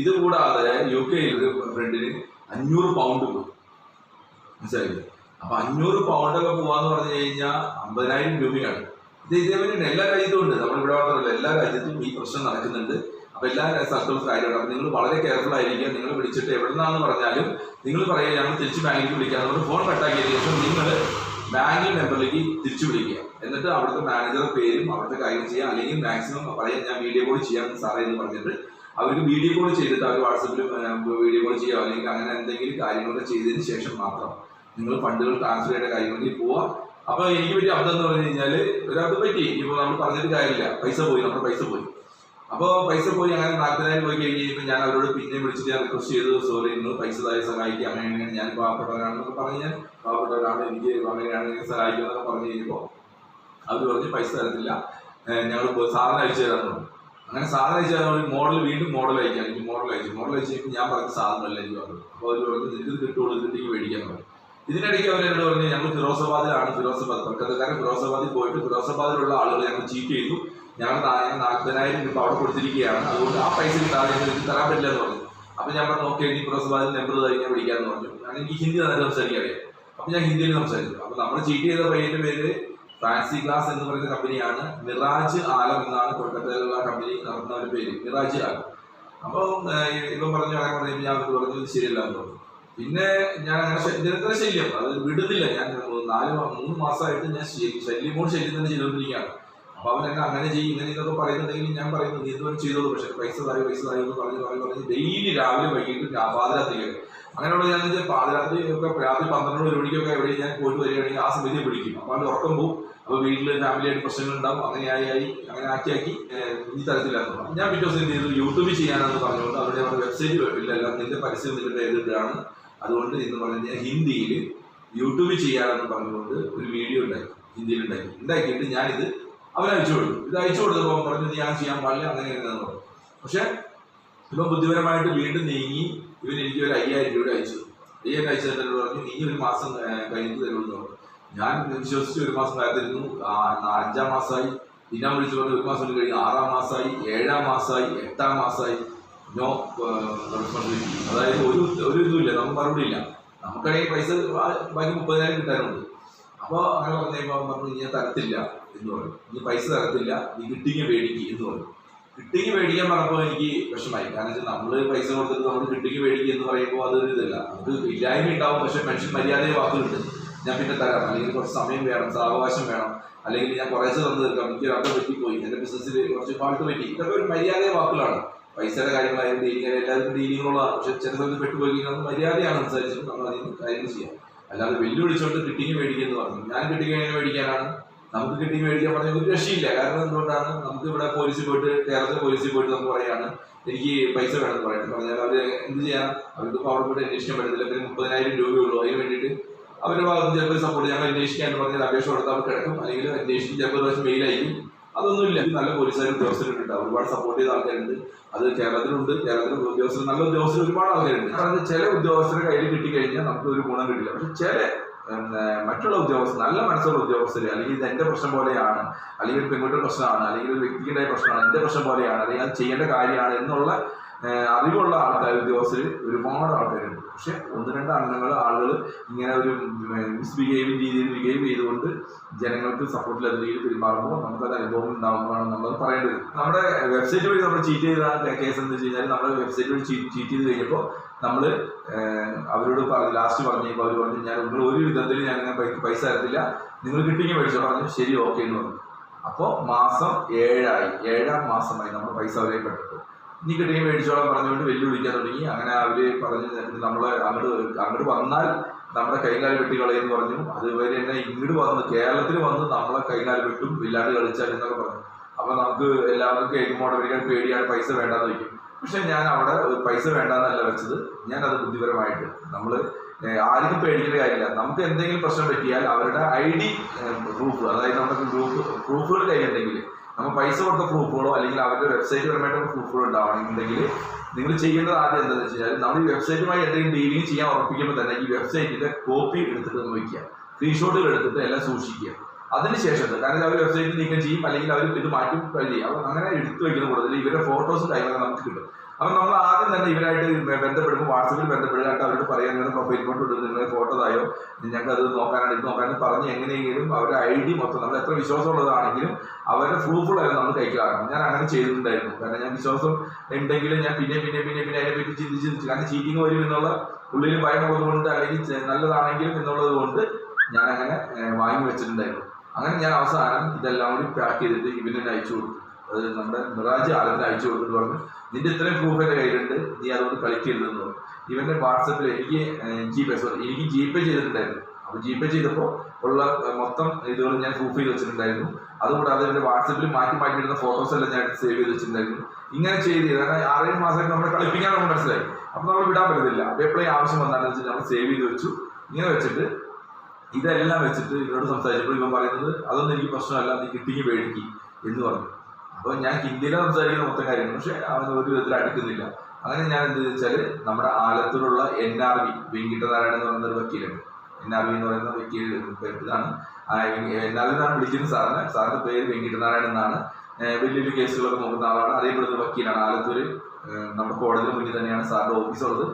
[SPEAKER 1] ഇത് കൂടാതെ യു കെയിൽ ഒരു ഫ്രണ്ടിന് അഞ്ഞൂറ് പൗണ്ട് പോയി മനസ്സിലായില്ലേ? അപ്പൊ അഞ്ഞൂറ് പൗണ്ട് ഒക്കെ പോവാന്ന് പറഞ്ഞു കഴിഞ്ഞാൽ അമ്പതിനായിരം രൂപയാണ്. ഇത് ഇതേപോലെ എല്ലാ രാജ്യത്തും ഉണ്ട്. നമ്മൾ ഇവിടെ മാത്രമല്ല എല്ലാ രാജ്യത്തും ഈ പ്രശ്നം നടക്കുന്നുണ്ട്. അപ്പൊ എല്ലാ സ്ഥലത്തും കാര്യമാണ് അപ്പൊ നിങ്ങൾ വളരെ കെയർഫുൾ ആയിരിക്കുക നിങ്ങൾ വിളിച്ചിട്ട് എവിടെ നിന്നാണെന്ന് പറഞ്ഞാലും നിങ്ങൾ പറയുക ഞങ്ങൾ തിരിച്ച് ബാങ്കിൽ വിളിക്കുക നമ്മൾ ഫോൺ കട്ടാക്കിയതിനു ശേഷം നിങ്ങൾ ബാങ്കിൽ നമ്പറിലേക്ക് തിരിച്ചു വിളിക്കുക. എന്നിട്ട് അവിടുത്തെ മാനേജറുടെ പേരും അവിടുത്തെ കാര്യം ചെയ്യാം. അല്ലെങ്കിൽ മാക്സിമം പറയാം ഞാൻ വീഡിയോ കോൾ ചെയ്യാമെന്ന് സാറേ എന്ന് പറഞ്ഞിട്ട് അവർക്ക് വീഡിയോ കോൾ ചെയ്തിട്ട് അവർ വാട്സപ്പിൽ വീഡിയോ കോൾ ചെയ്യുക. അല്ലെങ്കിൽ അങ്ങനെ എന്തെങ്കിലും കാര്യങ്ങളൊക്കെ ചെയ്തതിന് ശേഷം മാത്രം നിങ്ങൾ ഫണ്ടുകൾ ട്രാൻസ്ഫർ ചെയ്യേണ്ട കാര്യങ്ങളിൽ പോവുക അപ്പൊ എനിക്ക് പറ്റിയ അബദ്ധം എന്ന് പറഞ്ഞു കഴിഞ്ഞാൽ ഒരാൾക്ക് പറ്റി. ഇപ്പൊ നമ്മൾ പറഞ്ഞിട്ട് കാര്യമില്ല. പൈസ പോയി. നമ്മുടെ പൈസ പോയി. അപ്പോൾ പൈസ പോയി അങ്ങനെ നാൽപ്പതിനായിരം പോയി കഴിഞ്ഞ് കഴിഞ്ഞപ്പോൾ ഞാൻ അവരോട് പിന്നെ വിളിച്ചിട്ട് ഞാൻ റിക്വസ്റ്റ് ചെയ്തു സോറി നിങ്ങൾ പൈസ തായി സഹായിക്കുക. അങ്ങനെയാണ് ഞാൻ പാവപ്പെട്ടവരാണെന്നൊക്കെ പറഞ്ഞ് ഞാൻ പാവപ്പെട്ടവരാണ് എനിക്ക് അങ്ങനെയാണ് സഹായിക്കുക എന്നൊക്കെ പറഞ്ഞു കഴിഞ്ഞപ്പോൾ അവർ പറഞ്ഞ് പൈസ തരത്തില്ല. ഞങ്ങൾ സാധനം അയച്ചു തരാമെന്ന് പറഞ്ഞു. അങ്ങനെ സാധനം അയച്ചാൽ മോഡൽ വീണ്ടും മോഡൽ അയക്കാൻ എനിക്ക് മോഡൽ അയച്ചു. മോഡൽ അയച്ചു കഴിഞ്ഞാൽ ഞാൻ പറഞ്ഞ സാധനമല്ല എനിക്ക് പറഞ്ഞു അപ്പോൾ അവർ പറഞ്ഞു നിനക്ക് കിട്ടുള്ളൂ ഇതിലേക്ക് മേടിക്കാൻ പറഞ്ഞു ഇതിനിടയ്ക്ക് അവർ എന്നോട് പറഞ്ഞു ഞങ്ങൾ ഫിറോസബാദിലാണ് ഫിറോസബാദ്. കൊൽക്കത്തക്കാരൻ ഫിറോസബാദിൽ പോയിട്ട് ഫിറോസബാദിലുള്ള ആളുകൾ ഞങ്ങൾ ചീറ്റ് ചെയ്തു. ഞങ്ങൾ നാൽപ്പതിനായിരം രൂപ അവിടെ കൊടുത്തിരിക്കുകയാണ്. അതുകൊണ്ട് ആ പൈസ കിട്ടാതെ എനിക്ക് തരാൻ പറ്റില്ല എന്ന് പറഞ്ഞു. അപ്പം ഞാൻ പറഞ്ഞു ഓക്കെ എനിക്ക് ഫിറോസബാദിൽ നമ്പർ തന്നെ വിളിക്കാമെന്ന് പറഞ്ഞു. ഞാൻ എനിക്ക് ഹിന്ദി നന്നായിട്ട് സംസാരിക്കാൻ അറിയാം. അപ്പം ഞാൻ ഹിന്ദിയിൽ സംസാരിച്ചു. അപ്പം നമ്മൾ ചീറ്റ് ചെയ്ത പയ്യന്റെ പേര് ഫാൻസി ഗ്ലാസ് എന്ന് പറയുന്ന കമ്പനിയാണ്. മിറാജ് ആലം എന്നാണ് കൊൽക്കത്തയിലുള്ള കമ്പനി നടത്തുന്ന ഒരു പേര്. മിറാജ് ആലം അപ്പോൾ ഇവൻ പറഞ്ഞ അങ്ങനെ പറഞ്ഞു ഞാൻ പറഞ്ഞു ശരിയല്ല എന്ന് പറഞ്ഞു പിന്നെ ഞാൻ അങ്ങനെ നിരന്തര ശല്യം. അത് വിടുന്നില്ല. ഞാൻ നാല് മൂന്ന് മാസമായിട്ട് ഞാൻ ശ- ശല്യം തന്നെ ചെയ്തുകൊണ്ടിരിക്കുകയാണ്. അപ്പൊ അവൻ എന്നെ അങ്ങനെ ചെയ്യും ഇങ്ങനെ ഇതൊക്കെ പറയുന്നുണ്ടെങ്കിൽ ഞാൻ പറയുന്നു നീ ഇതുവരെ ചെയ്തോളൂ. പക്ഷെ പൈസ തായി പൈസ തായി എന്ന് പറഞ്ഞ് പറഞ്ഞ് പറഞ്ഞ് ഡെയിലി രാവിലെ വൈകിട്ട് പാതിരാത്രി അങ്ങനെയുള്ള ഞാൻ പാതിരാത്രി ഒക്കെ രാത്രി പന്ത്രണ്ട് ഒരു മണിക്കൊക്കെ എവിടെ ഞാൻ പോയിട്ട് വരികയാണെങ്കിൽ ആ സമയത്ത് പിടിക്കും അപ്പോൾ അവന്റെ ഉറക്കം പോകും അപ്പോൾ വീട്ടിൽ ഫാമിലിയായിട്ട് പ്രശ്നങ്ങൾ ഉണ്ടാവും അങ്ങനെ ആയി ആയി അങ്ങനെ ആക്കി ആക്കി ഈ പറഞ്ഞു ഞാൻ പിറ്റേ ദിവസം എന്ത് ചെയ്തു? യൂട്യൂബിൽ ചെയ്യാനെന്ന് പറഞ്ഞുകൊണ്ട് അവിടെ നമ്മുടെ വെബ്സൈറ്റ് ഇല്ലല്ല നിന്റെ പരസ്യം നിന്റെ പേരിട്ടാണ് അതുകൊണ്ട് എന്ന് പറഞ്ഞു ഹിന്ദിയിൽ യൂട്യൂബിൽ ചെയ്യാനെന്ന് പറഞ്ഞുകൊണ്ട് ഒരു വീഡിയോ ഉണ്ടാക്കി. ഹിന്ദിയിൽ ഉണ്ടാക്കി. ഉണ്ടാക്കിയിട്ട് ഞാനിത് അയച്ചു കൊടുത്തു. ഇത് അയച്ചു കൊടുത്തപ്പോൾ പറഞ്ഞു ഞാൻ ചെയ്യാൻ പാടില്ല അങ്ങനെ എങ്ങനെയാന്ന് പറഞ്ഞു. പക്ഷെ ഇപ്പം ബുദ്ധിപരമായിട്ട് വീണ്ടും നീങ്ങി ഇവൻ എനിക്ക് ഒരു അയ്യായിരം രൂപ അയച്ചു. അയ്യായിരം അയച്ചു തന്നിട്ട് പറഞ്ഞു നീ ഒരു മാസം കഴിഞ്ഞിട്ട് തരുമെന്ന് പറഞ്ഞു. ഞാൻ വിശ്വസിച്ച് ഒരു മാസം കാത്തിരുന്നു അഞ്ചാം മാസമായി. പിന്നെ വിളിച്ചു പറഞ്ഞു ഒരു മാസം കഴിഞ്ഞ് ആറാം മാസമായി ഏഴാം മാസമായി എട്ടാം മാസമായി. നോ അതായത് ഒരു ഒരു ഇതുമില്ല നമുക്ക് മറുപടി ഇല്ല. നമുക്കാണെങ്കിൽ പൈസ ബാക്കി മുപ്പതിനായിരം കിട്ടാനുണ്ട്. അപ്പോൾ അങ്ങനെ പറഞ്ഞു കഴിയുമ്പോൾ അവൻ പറഞ്ഞു ഞാൻ തരത്തില്ല എന്ന് പറഞ്ഞു. ഇനി പൈസ തരത്തില്ല നീ കിട്ടിങ്ങി മേടിക്ക് എന്ന് പറഞ്ഞു. കിട്ടിങ്ങി മേടിക്കാൻ പറഞ്ഞപ്പോൾ എനിക്ക് വിഷമായി കാരണം വെച്ചാൽ നമ്മൾ പൈസ കൊടുത്തിട്ട് നമ്മൾ കിട്ടിങ്ങി മേടിക്കുക എന്ന് പറയുമ്പോൾ അതൊരു ഇതല്ല. അത് ഇല്ലായ്മ ഉണ്ടാവും പക്ഷെ മനുഷ്യൻ മര്യാദയെ വാക്കുകളുണ്ട് ഞാൻ പിന്നെ തരാം. അല്ലെങ്കിൽ കുറച്ച് സമയം വേണം സാവകാശം വേണം. അല്ലെങ്കിൽ ഞാൻ കുറേശ്ശെ തന്നു തീർക്കാം എനിക്ക് രണ്ടു പറ്റിപ്പോയി. എന്റെ ബിസിനസ്സിൽ കുറച്ച് ഫാൾട്ട് പറ്റി. ഇതൊക്കെ ഒരു മര്യാദ വാക്കുകളാണ്. പൈസയുടെ കാര്യങ്ങളായാലും ഡീലിംഗ് എല്ലാവർക്കും ഡീലിങ്ങുള്ളതാണ് പക്ഷെ സ്ഥലത്ത് പെട്ടുപോയി കഴിഞ്ഞാൽ മര്യാദയാണ് സംസാരിച്ചത് നമ്മൾ അതിന് കാര്യങ്ങൾ ചെയ്യാം. അല്ലാതെ വെല്ലുവിളിച്ചോണ്ട് കിട്ടിങ് മേടിക്കുന്നു പറഞ്ഞു. ഞാൻ കിട്ടിങ് എങ്ങനെ മേടിക്കാനാണ്? നമുക്ക് കിട്ടിങ് മേടിക്കാൻ പറഞ്ഞാൽ ഒരു രക്ഷയില്ല. കാരണം എന്തുകൊണ്ടാണ്? നമുക്ക് ഇവിടെ പോലീസിൽ പോയിട്ട് കേരളത്തിലെ പോലീസിൽ പോയിട്ട് നമുക്ക് പറയാണ് എനിക്ക് പൈസ വേണമെന്ന് പറയുന്നത് പറഞ്ഞാൽ അവർ എന്ത് ചെയ്യാം? അവർക്ക് പവർ പോയിട്ട് അന്വേഷിക്കാൻ പറ്റത്തില്ല പിന്നെ മുപ്പതിനായിരം രൂപയുള്ളൂ അതിന് വേണ്ടിയിട്ട് അവരുടെ ഭാഗത്ത് ചിലപ്പോൾ സപ്പോർട്ട് ഞങ്ങൾ അന്വേഷിക്കാൻ പറഞ്ഞാൽ അപേക്ഷ കൊടുത്താൽ കിടക്കും. അല്ലെങ്കിൽ അന്വേഷിക്കും ചിലപ്പോൾ ഒരു പ്രാവശ്യം മെയിലായിരിക്കും അതൊന്നുമില്ല. നല്ല പോലീസുകാരും ഉദ്യോഗസ്ഥരുണ്ട് ഒരുപാട് സപ്പോർട്ട് ചെയ്ത ആൾക്കാരുണ്ട്. അത് കേരളത്തിലുണ്ട്. കേരളത്തിലെ ഉദ്യോഗസ്ഥർ നല്ല ഉദ്യോഗസ്ഥർ ഒരുപാട് ആൾക്കാരുണ്ട്. കാരണം ചില ഉദ്യോഗസ്ഥരെ കയ്യിൽ കിട്ടിക്കഴിഞ്ഞാൽ നമുക്ക് ഒരു ഗുണം കിട്ടില്ല. പക്ഷെ ചില മറ്റുള്ള ഉദ്യോഗസ്ഥർ നല്ല മനസ്സുള്ള ഉദ്യോഗസ്ഥർ അല്ലെങ്കിൽ ഇത് എന്റെ പ്രശ്നം പോലെയാണ് അല്ലെങ്കിൽ ഒരു പെൺകുട്ടി പ്രശ്നമാണ് അല്ലെങ്കിൽ ഒരു വ്യക്തിയുടെ പ്രശ്നമാണ് എന്റെ പ്രശ്നം പോലെയാണ് അല്ലെങ്കിൽ അത് ചെയ്യേണ്ട കാര്യമാണ് എന്നുള്ള അറിവുള്ള ആൾക്കാർ ഉദ്യോഗസ്ഥർ ഒരുപാട് ആൾക്കാരുണ്ട്. പക്ഷെ ഒന്ന് രണ്ട് അംഗങ്ങൾ ആളുകൾ ഇങ്ങനെ ഒരു മിസ്ബിഹേവിംഗ് രീതിയിൽ ബിഹേവ് ചെയ്തുകൊണ്ട് ജനങ്ങൾക്ക് സപ്പോർട്ട് സപ്പോർട്ടില്ലാത്ത രീതിയിൽ പെരുമാറുമ്പോൾ നമുക്കത് അനുഭവം ഉണ്ടാകുമ്പോഴാണ് നമ്മൾ പറയേണ്ടി വരും നമ്മുടെ വെബ്സൈറ്റ് വഴി നമ്മൾ ചീറ്റ് ചെയ്ത കേസ് എന്ന് വെച്ച് കഴിഞ്ഞാൽ നമ്മുടെ വെബ്സൈറ്റ് വഴി ചീറ്റ് ചെയ്ത് കഴിഞ്ഞപ്പോൾ നമ്മൾ അവരോട് പറഞ്ഞു ലാസ്റ്റ് പറഞ്ഞു കഴിഞ്ഞപ്പോൾ അവർ പറഞ്ഞു ഞാൻ നിങ്ങൾ ഒരു വിധത്തിൽ ഞാൻ ഇങ്ങനെ പൈസ തരത്തില്ല. നിങ്ങൾ കിട്ടിങ്ങി മേടിച്ചോ. പറഞ്ഞു ശരി ഓക്കെ എന്ന് പറഞ്ഞു. അപ്പോൾ മാസം ഏഴായി. ഏഴാം മാസമായി നമ്മൾ പൈസ അവരെ പെട്ടിട്ട്. ഇനി കിട്ടിയ മേടിച്ചോളം പറഞ്ഞുകൊണ്ട് വെല്ലുവിളിക്കാൻ തുടങ്ങി. അങ്ങനെ അവർ പറഞ്ഞു നമ്മൾ അങ്ങോട്ട് അങ്ങോട്ട് വന്നാൽ നമ്മുടെ കൈകാൽ വെട്ടി കളയെന്ന് പറഞ്ഞു. അതുവരെ തന്നെ ഇങ്ങോട്ട് വന്ന് കേരളത്തിൽ വന്ന് നമ്മളെ കൈകാൽ വെട്ടും ഇല്ലാണ്ട് കളിച്ചാൽ എന്നൊക്കെ പറഞ്ഞു. അപ്പൊ നമുക്ക് എല്ലാവർക്കും കേൾക്കുമ്പോൾ അവർക്ക് പേടിയാണ് പൈസ വേണ്ടാന്ന് വയ്ക്കും പക്ഷെ ഞാൻ അവിടെ പൈസ വേണ്ടാന്നല്ല വെച്ചത്. ഞാൻ അത് ബുദ്ധിപരമായിട്ട് നമ്മൾ ആർക്കും പേടിക്കേണ്ട കാര്യമില്ല. നമുക്ക് എന്തെങ്കിലും പ്രശ്നം പറ്റിയാൽ അവരുടെ ഐ ഡി പ്രൂഫ് അതായത് നമുക്ക് ഗ്രൂപ്പ് പ്രൂഫുകൾ കയ്യിലുണ്ടെങ്കിൽ നമ്മൾ പൈസ കൊടുത്ത പ്രൂഫുകളോ അല്ലെങ്കിൽ അവരുടെ വെബ്സൈറ്റ് പരമായിട്ടുള്ള പ്രൂഫുകൾ ഉണ്ടാവണമെന്നുണ്ടെങ്കിൽ നിങ്ങൾ ചെയ്യേണ്ടത് ആദ്യം എന്താണെന്ന് വെച്ച് കഴിഞ്ഞാൽ നമ്മൾ ഈ വെബ്സൈറ്റുമായി എന്തെങ്കിലും ഡീലിംഗ് ചെയ്യാൻ ഉറപ്പിക്കുമ്പോൾ തന്നെ ഈ വെബ്സൈറ്റിന്റെ കോപ്പി എടുത്തിട്ട് ഒന്ന് വയ്ക്കുക. സ്ക്രീൻഷോട്ടുകൾ എടുത്തിട്ട് എല്ലാം സൂക്ഷിക്കുക. അതിനുശേഷം കാരണം അവർ വെബ്സൈറ്റിൽ നീക്കം ചെയ്യും അല്ലെങ്കിൽ അവർ ഇത് മാറ്റും ചെയ്യും. അപ്പം അങ്ങനെ എടുത്തു വയ്ക്കുന്ന കൂടുതൽ ഇവരുടെ ഫോട്ടോസ് കാര്യങ്ങളൊക്കെ നമുക്ക് കിട്ടും. അപ്പം നമ്മൾ ആദ്യം തന്നെ ഇവരായിട്ട് ബന്ധപ്പെടുമ്പോൾ വാട്സപ്പിൽ ബന്ധപ്പെടുക അവരോട് പറയാൻ നിങ്ങളുടെ പ്രൊഫൈൽ ഫോട്ടോ ഇടും നിങ്ങളുടെ ഫോട്ടോ ആയോ ഞങ്ങൾക്ക് അത് നോക്കാനാണ് ഇത് നോക്കാനും പറഞ്ഞ് എങ്ങനെയെങ്കിലും അവരുടെ ഐ ഡി മൊത്തം നമ്മൾ എത്ര വിശ്വാസമുള്ളതാണെങ്കിലും അവരുടെ പ്രൂഫുകളായിരുന്നു നമ്മൾ കൈക്കലാക്കണം ഞാൻ അങ്ങനെ ചെയ്തിട്ടുണ്ടായിരുന്നു. കാരണം ഞാൻ വിശ്വാസം ഉണ്ടെങ്കിലും ഞാൻ പിന്നെ പിന്നെ പിന്നെ പിന്നെ അതിനെപ്പറ്റി ചിന്തിച്ച് ചിന്തിച്ച്. കാരണം ചീറ്റിങ് വരും എന്നുള്ള ഉള്ളിൽ ഭയമുള്ളത് കൊണ്ട് അല്ലെങ്കിൽ നല്ലതാണെങ്കിലും എന്നുള്ളത് കൊണ്ട് ഞാൻ അങ്ങനെ വാങ്ങി വെച്ചിട്ടുണ്ടായിരുന്നു. അങ്ങനെ ഞാൻ അവസാനം ഇതെല്ലാം കൂടി പാക്ക് ചെയ്തിട്ട് ഇവനെ അയച്ചു കൊടുത്തു. അത് നമ്മുടെ മിറാജ് ആലത്തിന് അയച്ചു കൊടുത്തിട്ട് പറഞ്ഞു നിന്റെ ഇത്രയും പ്രൂഫ് എന്റെ കയ്യിലുണ്ട്. നീ അതുകൊണ്ട് കളിക്കരുതെന്ന് പറഞ്ഞു ഇവന്റെ വാട്സപ്പിൽ എനിക്ക് ജി പേ സോറി എനിക്ക് ജി പേ ചെയ്തിട്ടുണ്ടായിരുന്നു. അപ്പോൾ ജി പേ ചെയ്തപ്പോൾ ഉള്ള മൊത്തം ഇതുകൾ ഞാൻ പ്രൂഫ് ചെയ്ത് വെച്ചിട്ടുണ്ടായിരുന്നു. അതുകൂടാതെ എന്റെ വാട്സപ്പിൽ മാറ്റി മാറ്റി ഇടുന്ന ഫോട്ടോസ് എല്ലാം ഞാൻ സേവ് ചെയ്ത് വെച്ചിട്ടുണ്ടായിരുന്നു. ഇങ്ങനെ ചെയ്ത് കാരണം ആറേഴ് മാസമൊക്കെ നമ്മളെ കളിപ്പിക്കാൻ നമ്മൾ മനസ്സിലായി. അപ്പോൾ നമ്മൾ വിടാൻ പറ്റത്തില്ല. അപ്പോൾ എപ്പോഴും ആവശ്യം വന്നാലും നമ്മൾ സേവ് ചെയ്ത് വെച്ചു. ഇങ്ങനെ വെച്ചിട്ട് ഇതെല്ലാം വെച്ചിട്ട് ഇവരോട് സംസാരിച്ചപ്പോൾ ഇവൻ പറയുന്നത് അതൊന്നും എനിക്ക് പ്രശ്നമല്ല നീ കിട്ടിക്ക് പേടിക്കും എന്ന് പറഞ്ഞു. അപ്പോൾ ഞാൻ ഹിന്ദിയിലാണ് സംസാരിക്കുന്ന മൊത്തം കാര്യങ്ങൾ. പക്ഷേ അവൻ ഒരു വിധത്തിൽ അടുക്കുന്നില്ല. അങ്ങനെ ഞാൻ എന്ത് ചോദിച്ചാൽ നമ്മുടെ ആലത്തൂരുള്ള എൻ ആർ വി വെങ്കിട്ടനാരായണൻ എന്ന് പറയുന്ന ഒരു വക്കീലുണ്ട്. എൻ ആർ വി എന്ന് പറയുന്ന വക്കീൽ ഇതാണ്. എൻ ആർ വി എന്നാണ് വിളിക്കുന്നത് സാറിന്. സാറിന്റെ പേര് വെങ്കിട്ടനാരായണൻ എന്നാണ്. വലിയ വലിയ കേസുകളൊക്കെ നോക്കുന്ന ആളാണ്. അറിയപ്പെടുന്ന വക്കീലാണ് ആലത്തൂർ നമ്മുടെ കോടതിയിൽ മുന്നിൽ തന്നെയാണ് സാറിന്റെ ഓഫീസ് ഉള്ളത്.